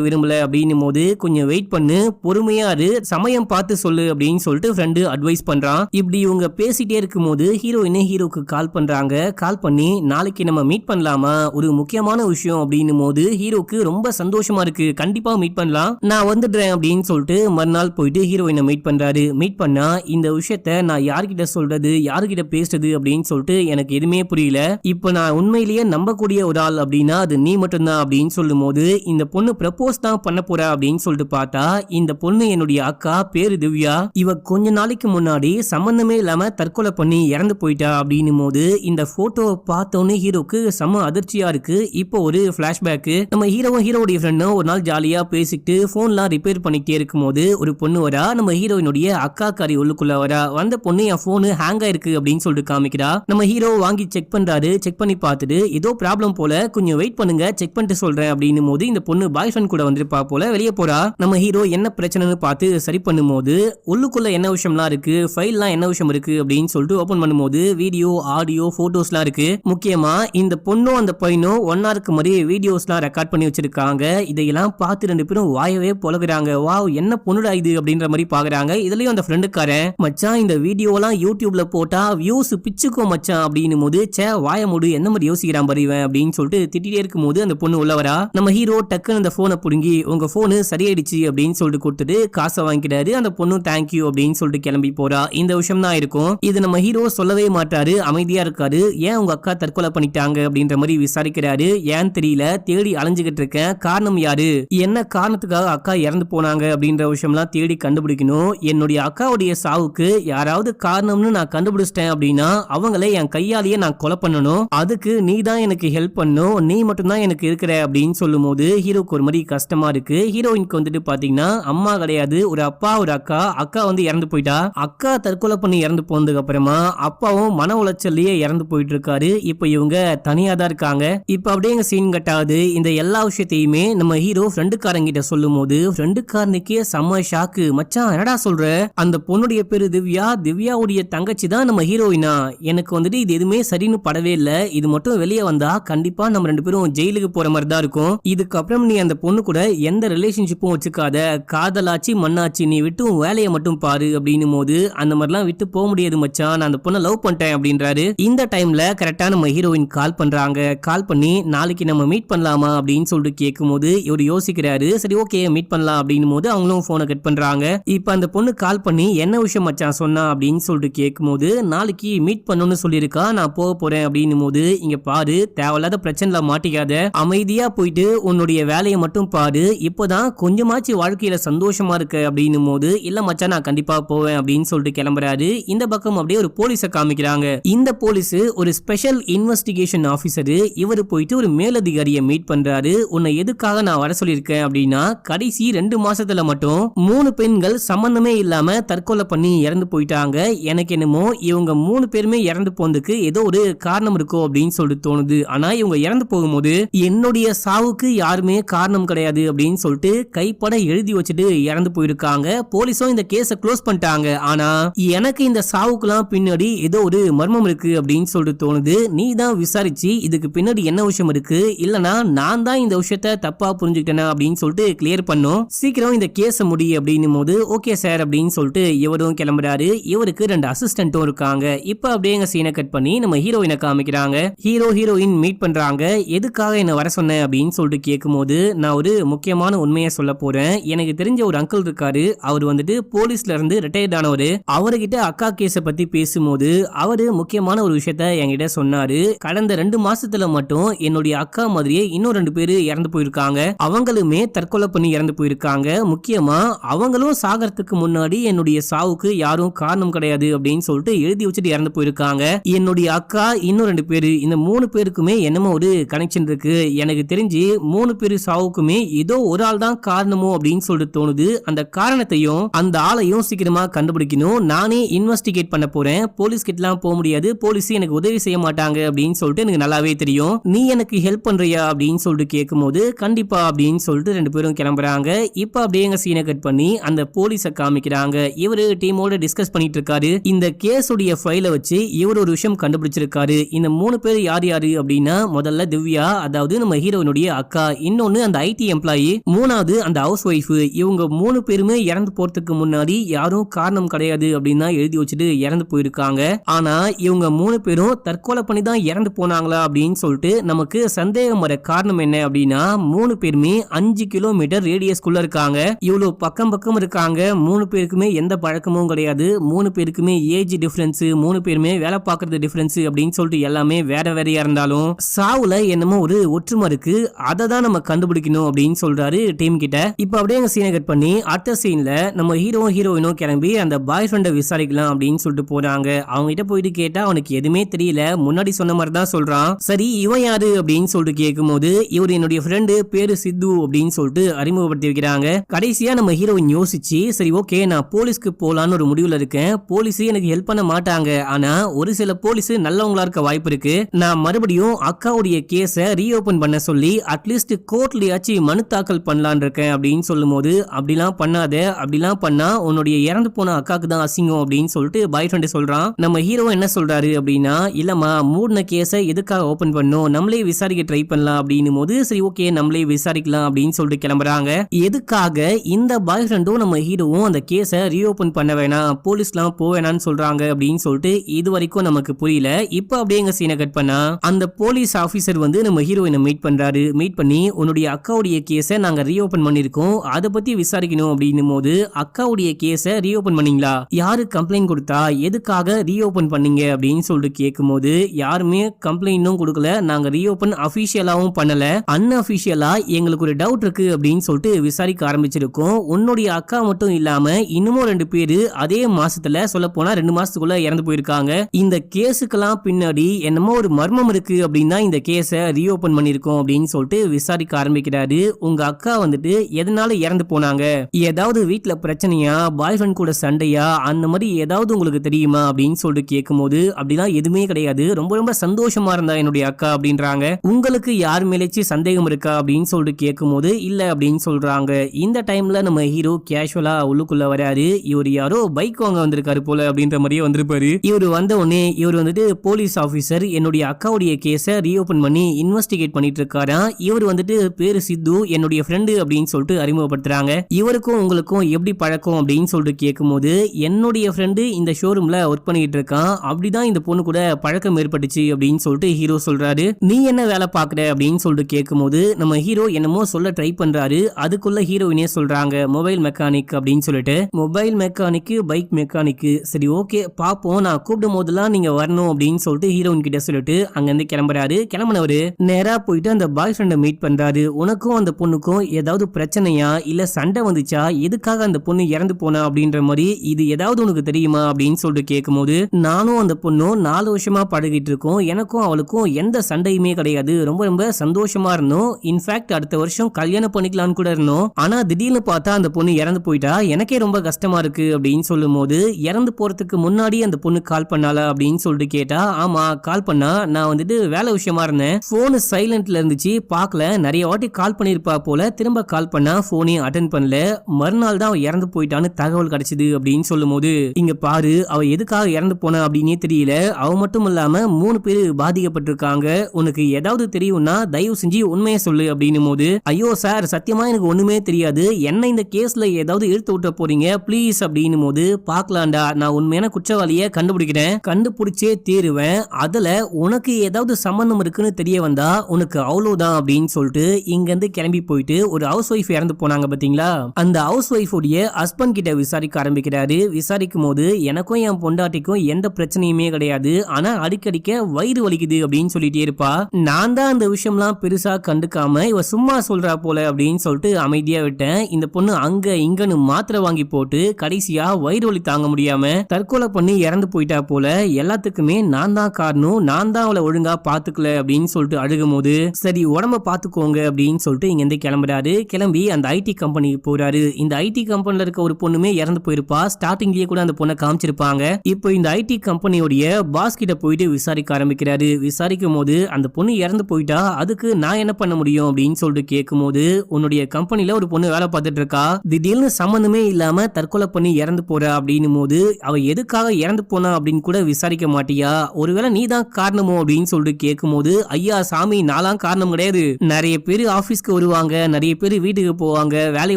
விரும்பல அப்படின்னும் போது கொஞ்சம் வெயிட் பண்ணு. பொறுமையா இரு. சமயம் பார்த்து சொல்லு அப்படின்னு சொல்லிட்டு ஃப்ரெண்டு அட்வைஸ் பண்றான். இப்படி இவங்க பேசிட்டே இருக்கும்போது ஹீரோயினே ஹீரோக்கு கால் பண்றாங்க. கால் பண்ணி நாளைக்கு நம்ம மீட் பண்ணலாமா? ஒரு முக்கியமான விஷயம் அப்படின்னும் போது ஹீரோக்கு ரொம்ப சந்தோஷமா இருக்கு. கண்டிப்பா மீட் பண்ணலாம். நான் வந்துடுறேன் அப்படின்னு சொல்லிட்டு மறுநாள் போயிட்டு ஹீரோயினை மீட் பண்றாரு. மீட் பண்ணா இந்த விஷயத்த நான் யார்கிட்ட சொல்றது? யார்கிட்ட பேசுறது? அப்படின்னு சொல்லிட்டு எனக்கு எதுவுமே புரியல. இப்போ நான் உண்மையிலேயே நம்பக்கூடிய ஒரு ஆள் அப்படின்னா அது நீ மட்டும் மட்டும்தான் அப்படின்னு சொல்லும் போது இந்த பொண்ணு ப்ரப்போஸ் தான் பண்ண போறா அப்படின்னு சொல்லிட்டு பார்த்தா இந்த பொண்ணு என்னுடைய அக்கா பேரு திவ்யா. இவ கொஞ்ச நாளைக்கு முன்னாடி சம்பந்தமே இல்லாம தற்கொலை பண்ணி இறந்து போயிட்டா அப்படின்னும் போது இந்த போட்டோவை பார்த்தோன்னே ஹீரோக்கு செம அதிர்ச்சியா இருக்கு. இப்போ ஒரு பிளாஷ்பேக் நம்ம ஹீரோவும் ஹீரோடைய ஃப்ரெண்டும் ஒரு நாள் ஜாலியா பேசிக்கிட்டு போன்லாம் ரிப்பேர் பண்ணிக்கிட்டே இருக்கும்போது ஒரு பொண்ணு வரா நம்ம ஹீரோயினுடைய அக்கா காரி உள்ளுக்குள்ள வரா. வந்த பொண்ணு என் போனு ஹேங் ஆயிருக்கு அப்படின்னு சொல்லிட்டு காமிக்கிறா. நம்ம ஹீரோ வாங்கி செக் பண்றாரு. செக் பண்ணி பார்த்துட்டு ஏதோ ப்ராப்ளம் போல கொஞ்சம் வெயிட் பண்ணுங்க செக் செக் பண்ணிட்டு சொல்றேன் அப்படின்னும் போது இந்த பொண்ணு பாய் ஃப்ரெண்ட் கூட வந்திருப்பா போல வெளியே போறா. நம்ம ஹீரோ என்ன பிரச்சனைன்னு பார்த்து சரி பண்ணும்போது உள்ளுக்குள்ள என்ன விஷயம்லாம் இருக்கு ஃபைல்லாம் என்ன விஷயம் இருக்கு அப்படின்னு சொல்லிட்டு ஓபன் பண்ணும்போது வீடியோ ஆடியோ போட்டோஸ்லாம் இருக்கு. முக்கியமா இந்த பொண்ணும் அந்த பையனும் ஒன்னா இருக்க மாதிரி வீடியோஸ்லாம் ரெக்கார்ட் பண்ணி வச்சிருக்காங்க. இதையெல்லாம் பார்த்து ரெண்டு பேரும் வாயவே புலகிறாங்க. வாவ் என்ன பொண்ணுடா இது? அப்படின்ற மாதிரி பாக்குறாங்க இதுலயும் அந்த ஃப்ரெண்டுக்காரன் மச்சான் இந்த வீடியோலாம் யூடியூப்ல போட்டா வியூஸ் பிச்சுக்கோ மச்சான் அப்படின்னும் போது சே வாய மூடு என்ன மாதிரி யோசிக்கிறான் பரிவன் அப்படின்னு சொல்லிட்டு திட்டிட்டே இருக்கும்போது அந்த பொண்ணு உள்ளவரா நம்ம ஹீரோ டக்குன்னு அந்த போனை புடுங்கி உங்க போனு சரியாயிடுச்சு அப்படின்னு சொல்லிட்டு கொடுத்துட்டு காசை வாங்கிட்டாரு அந்த பொண்ணும் தேங்க்யூ அப்படின்னு சொல்லிட்டு கிளம்பி போறா. இந்த விஷயம் தான் இருக்கும். இது நம்ம ஹீரோ சொல்லவே மாட்டாரு அமைதியா இருக்காரு. ஏன் உங்க அக்கா தற்கொலை பண்ணிட்டாங்க? அப்படின்ற மாதிரி விசாரிக்கிறாரு. ஏன் தெரியல. தேடி அலைஞ்சுகிட்டு இருக்கேன். காரணம் யாரு? என்ன காரணத்துக்காக அக்கா இறந்து போனாங்க? அப்படின்ற விஷயம்லாம் தேடி கண்டுபிடிக்கணும். என்னுடைய அக்காவுடைய சாவுக்கு யாராவது காரணம்னு நான் கண்டுபிடிச்சிட்டேன் அப்படின்னா அவங்களே என் கையாலேயே நான் கொலை பண்ணணும். அதுக்கு நீ தான் எனக்கு ஹெல்ப் பண்ணும் நீ மட்டும்தான் எனக்கு இருக்கிற அப்படின்னு சொல்லும் போது ஹீரோக்கு ஒரு மாதிரி கஷ்டமா இருக்கு. ஹீரோயினுக்கு வந்துட்டு பாத்தீங்கன்னா அம்மா கிடையாது ஒரு அப்பா ஒரு அக்கா அக்கா வந்து இறந்து போயிட்டா. அக்கா தற்கொலை பண்ணி இறந்து போனதுக்கு அப்புறமா அப்பாவும் மன உளைச்சல்லையே இறந்து போயிட்டு இருக்காரு இப்போ இவங்க தனியா தான் இருக்காங்க. இப்போ அப்படியே எங்க சீன் கட்டாது இந்த எல்லா விஷயத்தையுமே நம்ம ஹீரோ ஃப்ரெண்டுக்காரங்கிட்ட சொல்லும் போது ஃப்ரெண்டுக்காரனுக்கே செம்ம ஷாக்கு மச்சான் என்னடா சொல்ற? அந்த பொண்ணுடைய பேரு திவ்யா. திவ்யாவுடைய தங்கச்சி தான் நம்ம ஹீரோயினா. எனக்கு வந்துட்டு இது எதுவுமே சரின்னு படவே இல்ல. இது மட்டும் வெளியே வந்தா கண்டிப்பா நம்ம ரெண்டு பேரும் ஜெயிலுக்கு போற மாதிரி தான் இருக்கும். இதுக்கப்புறம் நீ அந்த பொண்ணு கூட எந்த ரிலேஷன்ஷிப்பும் வச்சுக்காத. காதலாச்சு மண்ணாச்சு நீ விட்டு வேலையை மட்டும் பாரு அப்படின்னும் போது அந்த மாதிரிலாம் விட்டு போக முடியாது மச்சான். நான் அந்த பொண்ணை லவ் பண்ணிட்டேன் அப்படின்றாரு. இந்த டைம்ல கரெக்டான நம்ம ஹீரோயின் கால் பண்றாங்க. கால் பண்ணி நாளைக்கு நம்ம மீட் பண்ணலாமா அப்படின்னு சொல்லிட்டு கேட்கும்போது இவர் யோசிக்கிறாரு. சரி ஓகே மீட் பண்ணலாம் அப்படின்னும் போது அவங்களும் போனை கட் பண்றாங்க. இப்ப அந்த பொண்ணு கால் பண்ணி என்ன விஷயம் மச்சான் சொன்னா அப்படின்னு சொல்லிட்டு கேட்கும்போது நாளைக்கு மீட் பண்ணணும்னு சொல்லியிருக்கா. நான் போக போறேன் அப்படின்னும் போது இங்க பாரு தேவையில்லாத பிரச்சனைல மாட்டிக்காத. அமைதியா போயிட்டு உன்னுடைய வேலையை மட்டும் பாரு. இப்போதான் கொஞ்சமாச்சு வாழ்க்கையில சந்தோஷமா இருக்கு அப்படின்னும் போது இல்ல மச்சா நான் கண்டிப்பா போவேன் அப்படின்னு சொல்லிட்டு கிளம்புறாரு. இந்த பக்கம் அப்படியே ஒரு போலீஸை காமிக்கிறாங்க. இந்த போலீஸ் ஒரு ஸ்பெஷல் இன்வெஸ்டிகேஷன் ஆபீசர் இவர் போயிட்டு ஒரு மேலதிகாரியை மீட் பண்றாரு. உன்னை எதுக்காக நான் வர சொல்லியிருக்கேன்? அப்படின்னா கடைசி ரெண்டு மாசத்துல மட்டும் மூணு பெண்கள் சம்பந்தமே இல்லாம தற்கொலை பண்ணி இறந்து போயிட்டாங்க. எனக்கு என்னமோ இவங்க மூணு பேருமே இறந்து போனதுக்கு ஏதோ ஒரு காரணம் இருக்கோ அப்படின்னு சொல்லிட்டு தோணுது. ஆனா இவங்க இறந்து போகும்போது என்னுடைய சாவுக்கு யாருமே காரணம் கிடையாது அப்படின்னு சொல்லிட்டு கைப்பட எழுதி வச்சுட்டு இறந்து போயிருக்காங்க. போலீஸும் இந்த கேஸை க்ளோஸ் பண்ணிட்டாங்க. ஆனா எனக்கு இந்த சாவுக்குலாம் பின்னாடி ஏதோ ஒரு மர்மம் இருக்கு அப்படின்னு சொல்லிட்டு தோணுது. நீ தான் விசாரிச்சு இதுக்கு பின்னாடி என்ன விஷயம் இருக்கு? இல்லனா நான் தான் இந்த விஷயத்த தப்பா புரிஞ்சுக்கிட்டேனா அப்படின்னு சொல்லிட்டு கிளியர் பண்ணும். சீக்கிரம் இந்த கேஸை முடி அப்படின்னும் போது ஓகே சார் அப்படின்னு சொல்லிட்டு இவரும் கிளம்புறாரு. இவருக்கு ரெண்டு அசிஸ்டன்ட்டும் இருக்காங்க. இப்ப அப்படியே எங்க சீனை கட் பண்ணி நம்ம ஹீரோயினை காமிக்கிறாங்க. ஹீரோ ஹீரோயின் மீட் பண்றாங்க. எதுக்காக என்ன வர சொன்ன அப்படின்னு சொல்லிட்டு கேட்கும்போது நான் ஒரு முக்கியமான உண்மையை சொல்ல போறேன். எனக்கு தெரிஞ்ச ஒரு அங்கிள் இருக்காரு. அவர் வந்துட்டு போலீஸ்ல இருந்து ரிட்டையர்ட் ஆனவர். அவர்கிட்ட அக்கா கேஸ பத்தி பேசும்போது அவர் முக்கியமான ஒரு விஷயத்த என்கிட்ட சொன்னாரு. கடந்த ரெண்டு மாசத்துல மட்டும் என்னுடைய அக்கா மாதிரியே இன்னும் ரெண்டு பேரு இறந்து போயிருக்காங்க. அவங்களுமே தற்கொலை பண்ணி இறந்து போயிருக்காங்க. முக்கியமா அவங்களும் சாகறதுக்கு முன்னாடி என்னுடைய சாவுக்கு யாரும் காரணம் கிடையாது அப்படின்னு சொல்லிட்டு எழுதி வச்சுட்டு இறந்து போயிருக்காங்க. என்னுடைய அக்கா இன்னும் ரெண்டு பேரு இந்த மூணு பேருக்குமே என்னமோ ஒரு கனெக்ஷன் இருக்கு. எனக்கு தெரிஞ்சு மூணு பேரு சாவுக்குமே ஏதோ ஒரு ஆள் தான் காரணமோ அப்படின்னு சொல்லிட்டு தோணுது. அந்த காரணத்தையும் அந்த ஆளையும் சீக்கிரமா கண்டுபிடிக்கணும். நானே இன்வெஸ்டிகேட் பண்ண போறேன். போலீஸ் கிட்டலாம் போக முடியாது. போலீஸ் எனக்கு உதவி செய்ய மாட்டாங்க அப்படின்னு சொல்லிட்டு எனக்கு நல்லாவே தெரியும். நீ எனக்கு ஹெல்ப் பண்றியா அப்படின்னு சொல்லிட்டு கேட்கும்போது கண்டிப்பா அப்படின்னு சொல்லிட்டு ரெண்டு பேரும் கிளம்புறாங்க. இப்ப அப்படியே எங்க சீனை கட் பண்ணி அந்த போலீஸை காமிக்கிறாங்க. இவரு டீமோட டிஸ்கஸ் பண்ணிட்டு இருக்காரு. இந்த கேஸுடைய ஃபைலை வச்சு இவர் ஒரு விஷயம் கண்டுபிடிச்சிருக்காரு. இந்த மூணு பேர் யார் யாரு அப்படின்னா முதல்ல திவ்யா அதாவது ரெண்டாவது நம்ம ஹீரோயினுடைய அக்கா இன்னொன்னு அந்த ஐடி எம்ப்ளாயி மூணாவது அந்த ஹவுஸ் ஒய்ஃப் இவங்க மூணு பேருமே இறந்து போறதுக்கு முன்னாடி யாரும் காரணம் கிடையாது அப்படின்னு எழுதி வச்சுட்டு இறந்து போயிருக்காங்க. ஆனா இவங்க மூணு பேரும் தற்கொலை பண்ணி தான் இறந்து போனாங்களா அப்படின்னு சொல்லிட்டு நமக்கு சந்தேகம் வர காரணம் என்ன அப்படின்னா மூணு பேருமே அஞ்சு கிலோமீட்டர் ரேடியஸ்குள்ள இருக்காங்க. இவ்வளவு பக்கம் பக்கம் இருக்காங்க. மூணு பேருக்குமே எந்த பழக்கமும் கிடையாது. மூணு பேருக்குமே ஏஜ் டிஃபரன்ஸ் மூணு பேருமே வேலை பார்க்கறது டிஃபரன்ஸ் அப்படின்னு சொல்லிட்டு எல்லாமே வேற வேறையா இருந்தாலும் சாவுல என்னமோ ஒரு ஒற்றுமை இருக்கு அதை தான் நம்ம கண்டுபிடிக்கணும் அப்படின்னு சொல்றாரு டீம் கிட்ட. இப்ப அப்படியே எங்க சீனை கட் பண்ணி அடுத்த சீன்ல நம்ம ஹீரோ ஹீரோயினும் கிளம்பி அந்த பாய் ஃப்ரெண்டை விசாரிக்கலாம் அப்படின்னு சொல்லிட்டு போறாங்க. அவங்க கிட்ட போயிட்டு கேட்டா அவனுக்கு எதுவுமே தெரியல. முன்னாடி சொன்ன மாதிரி தான் சொல்றான். சரி இவன் யாரு அப்படின்னு சொல்லிட்டு கேட்கும்போது இவர் என்னுடைய ஃப்ரெண்டு பேரு சித்து அப்படின்னு சொல்லிட்டு அறிமுகப்படுத்தி வைக்கிறாங்க. கடைசியா நம்ம ஹீரோயின் யோசிச்சு சரி ஓகே நான் போலீஸ்க்கு போலான்னு ஒரு முடிவுல இருக்கேன். போலீஸ் எனக்கு ஹெல்ப் பண்ண மாட்டாங்க. ஆனா ஒரு சில போலீஸ் நல்லவங்களா இருக்க வாய்ப்பு இருக்கு. நான் மறுபடியும் அக்காவுடைய கேஸை ரீஓபன் பண்ண சொல்லி அட்லீஸ்ட் கோர்ட்லயாச்சும் மனு தாக்கல் பண்ணலான் இருக்கேன் அப்படின்னு சொல்லும்போது அப்படிலாம் பண்ணாத அப்படிலாம் பண்ணா உன்னுடைய இறந்து போன அக்காக்கு தான் அசிங்கம் அப்படின்னு சொல்லிட்டு பாய் ஃப்ரெண்டு சொல்றான். நம்ம ஹீரோ என்ன சொல்றாரு அப்படின்னா இல்லம்மா மூடின கேஸை எதுக்காக ஓபன் பண்ணும் நம்மளே விசாரிக்க ட்ரை பண்ணலாம் அப்படின்னும் போது சரி ஓகே நம்மளே விசாரிக்கலாம் அப்படின்னு சொல்லிட்டு கிளம்புறாங்க. எதுக்காக இந்த பாய் ஃப்ரெண்டும் நம்ம ஹீரோவும் அந்த கேஸை ரீஓபன் பண்ண வேணாம் போலீஸ்லாம் போக வேணாம்னு சொல்றாங்க அப்படின்னு சொல்லிட்டு இது வரைக்கும் நமக்கு புரியல. இப்போ அப்படியே எங்க சீனை கட் பண்ணா அந்த போலீஸ் ஆபீசர் வந்து நம்ம ஹீரோயினை மீட் பண்றாரு. மீட் பண்ணி உன்னுடைய அக்காவுடைய கேஸை நாங்க ரீஓப்பன் பண்ணிருக்கோம். அதை பத்தி விசாரிக்கணும் அப்படின்னும் போது அக்காவுடைய கேஸை ரீஓப்பன் பண்ணீங்களா? யாரு கம்ப்ளைண்ட் கொடுத்தா? எதுக்காக ரீஓப்பன் பண்ணீங்க? அப்படின்னு சொல்லிட்டு கேட்கும்போது யாருமே கம்ப்ளைண்ட்டும் கொடுக்கல. நாங்க ரீஓப்பன் அஃபீஷியலாகவும் பண்ணல. அன்அஃபிஷியலாக எங்களுக்கு ஒரு டவுட் இருக்கு அப்படின்னு சொல்லிட்டு விசாரிக்க ஆரம்பிச்சிருக்கோம். உன்னுடைய அக்கா மட்டும் இல்லாம இன்னமும் ரெண்டு பேர் அதே மாசத்துல சொல்ல போனா ரெண்டு மாசத்துக்குள்ள இறந்து போயிருக்காங்க. இந்த கேஸுக்கெல்லாம் பின்னாடி என்னமோ ஒரு மர்மம் இருக்கு தான் இந்த கேஸை ரீஓபன் இருக்கும் அப்படின்னு சொல்லிட்டு விசாரிக்க ஆரம்பிக்கிறாரு. உங்க அக்கா வந்துட்டு எதனால இறந்து போனாங்க? ஏதாவது வீட்டுல பிரச்சனையா? பாய் ஃப்ரெண்ட் கூட சண்டையா? அந்த மாதிரி ஏதாவது உங்களுக்கு தெரியுமா? அப்படின்னு சொல்லிட்டு கேட்கும்போது அப்படிலாம் எதுவுமே கிடையாது. ரொம்ப ரொம்ப சந்தோஷமா இருந்தா என்னுடைய அக்கா அப்படின்றாங்க. உங்களுக்கு யார் மேலேச்சு சந்தேகம் இருக்கா? அப்படின்னு சொல்லிட்டு கேட்கும்போது இல்ல அப்படின்னு சொல்றாங்க. இந்த டைம்ல நம்ம ஹீரோ கேஷுவலா உள்ளுக்குள்ள வராரு. இவர் யாரோ பைக் வாங்க வந்திருக்காரு போல அப்படின்ற மாதிரியே வந்திருப்பாரு. இவர் வந்த உடனே இவர் வந்துட்டு போலீஸ் ஆபீசர் என்னுடைய அக்காவுடைய கேஸை ரீஓபன் பண்ணி இன்வெஸ்டிகேட் பண்ணி பண்ணிட்டு இருக்காராம் இவர் வந்துட்டு பேரு சித்து என்னுடைய ஃப்ரெண்டு அப்படின்னு சொல்லிட்டு அறிமுகப்படுத்துறாங்க. இவருக்கும் உங்களுக்கும் எப்படி பழக்கம் அப்படின்னு சொல்லிட்டு கேட்கும்போது என்னுடைய ஃப்ரெண்டு இந்த ஷோரூம்ல ஒர்க் பண்ணிட்டு இருக்கான். அப்படிதான் இந்த பொண்ணு கூட பழக்கம் ஏற்பட்டுச்சு அப்படின்னு சொல்லிட்டு ஹீரோ சொல்றாரு. நீ என்ன வேலை பாக்குற அப்படின்னு சொல்லிட்டு கேட்கும்போது நம்ம ஹீரோ என்னமோ சொல்ல ட்ரை பண்றாரு. அதுக்குள்ள ஹீரோயினே சொல்றாங்க மொபைல் மெக்கானிக் அப்படின்னு சொல்லிட்டு. மொபைல் மெக்கானிக் பைக் மெக்கானிக் சரி ஓகே பாப்போம் நான் கூப்பிடும் போதெல்லாம் நீங்க வரணும் அப்படின்னு சொல்லிட்டு ஹீரோயின் கிட்ட சொல்லிட்டு அங்க இருந்து கிளம்புறாரு. கிளம்புனவரு நேரா போயிட்டு அந்த பாய் ஃப்ரெண்டை மீட் பண்ணுறாரு உனக்கும் அந்த பொண்ணுக்கும் ஏதாவது பிரச்சனையா? இல்லை சண்டை வந்துச்சா? எதுக்காக அந்த பொண்ணு இறந்து போனா? அப்படின்ற மாதிரி இது ஏதாவது உனக்கு தெரியுமா? அப்படின்னு சொல்லிட்டு கேட்கும்போது நானும் அந்த பொண்ணும் நாலு வருஷமா பழகிட்டு இருக்கோம். எனக்கும் அவளுக்கும் எந்த சண்டையுமே கிடையாது. ரொம்ப ரொம்ப சந்தோஷமா இருந்தோம். இன்ஃபேக்ட் அடுத்த வருஷம் கல்யாணம் பண்ணிக்கலாம்னு கூட இருந்தோம். ஆனா திடீர்னு பார்த்தா அந்த பொண்ணு இறந்து போயிட்டா? எனக்கே ரொம்ப கஷ்டமா இருக்கு அப்படின்னு சொல்லும் போது இறந்து போறதுக்கு முன்னாடி அந்த பொண்ணு கால் பண்ணாலா அப்படின்னு சொல்லிட்டு கேட்டா ஆமா கால் பண்ணா. நான் வந்துட்டு வேலை விஷயமா இருந்தேன். போன் சைலண்ட்ல இருந்துச்சு பார்க்கல. நிறைய வாட்டி கால் பண்ணியிருப்பா போல திரும்ப கால் பண்ணா போனையும் அட்டன் பண்ணல. மறுநாள் தான் அவ இறந்து போயிட்டான்னு தகவல் கிடைச்சது அப்படின்னு சொல்லும் போது இங்க பாரு அவ எதுக்காக இறந்து போனா அப்படின்னே தெரியல. அவ மட்டும் இல்லாம மூணு பேர் பாதிக்கப்பட்டிருக்காங்க. உனக்கு ஏதாவது தெரியும்னா தயவு செஞ்சு உண்மையை சொல்லு அப்படின்னும் போது ஐயோ சார் சத்தியமா எனக்கு ஒண்ணுமே தெரியாது. என்ன இந்த கேஸ்ல ஏதாவது இழுத்து விட்ட போறீங்க? ப்ளீஸ் அப்படின்னும் போது பாக்கலாம்டா நான் உண்மையான குற்றவாளிய கண்டுபிடிக்கிறேன். கண்டுபிடிச்சே தீருவேன். அதுல உனக்கு ஏதாவது சம்பந்தம் இருக்குன்னு தெரிய வந்தா உனக்கு அவ்வளவுதான் அப்படின்னு சொல்லிட்டு இங்க இருந்து கிளம்பி போயிட்டு ஒரு ஹவுஸ் ஒய்ஃப் இறந்து போனாங்க பாத்தீங்களா? அந்த ஹவுஸ் ஒய்ஃபுடைய ஹஸ்பண்ட் கிட்ட விசாரிக்க ஆரம்பிக்கிறாரு. விசாரிக்கும் போது எனக்கும் என் பொண்டாட்டிக்கும் எந்த பிரச்சனையுமே கிடையாது. ஆனா அடிக்கடிக்க வயிறு வலிக்குது அப்படின்னு சொல்லிட்டே இருப்பா. நான் தான் அந்த விஷயம்லாம் பெருசா கண்டுக்காம இவ சும்மா சொல்றா போல அப்படின்னு சொல்லிட்டு அமைதியா விட்டேன். இந்த பொண்ணு அங்க இங்கன்னு மாத்திரை வாங்கி போட்டு கடைசியா வயிறு வலி தாங்க முடியாம தற்கொலை பண்ணி இறந்து போயிட்டா போல. எல்லாத்துக்குமே நான் தான் காரணம். நான் தான் அவளை ஒழுங்கா பாத்துக்கல அப்படின்னு சொல்லிட்டு அழுகும் போது சரி உடம்ப பாத்துக்கோங்க அப்படின்னு சொல்லிட்டு இங்க இருந்து கிளம்புறாரு. கிளம்பி அந்த ஐடி கம்பெனிக்கு போறாரு. இந்த ஐடி கம்பெனில இருக்க ஒரு பொண்ணுமே இறந்து போயிருப்பா. ஸ்டார்டிங்லயே கூட அந்த பொண்ணை காமிச்சிருப்பாங்க. இப்போ இந்த ஐடி கம்பெனியோடைய பாஸ் கிட்ட போயிட்டு விசாரிக்க ஆரம்பிக்கிறாரு. விசாரிக்கும் போது அந்த பொண்ணு இறந்து போயிட்டா. அதுக்கு நான் என்ன பண்ண முடியும் அப்படின்னு சொல்லிட்டு கேட்கும்போது உன்னுடைய கம்பெனில ஒரு பொண்ணு வேலை பார்த்துட்டு இருக்கா. திடீர்னு சம்மந்தமே இல்லாம தற்கொலை பண்ணி இறந்து போறா அப்படின்னும் போது அவ எதுக்காக இறந்து போனா அப்படின்னு கூட விசாரிக்க மாட்டியா? ஒருவேளை நீ தான் காரணமோ அப்படின்னு சொல்லிட்டு கேட்கும் போது ஐயா சாமி நாளை நான்லாம் காரணம் கிடையாது. நிறைய பேர் ஆபீஸ்க்கு வருவாங்க. நிறைய பேர் வீட்டுக்கு போவாங்க. வேலையை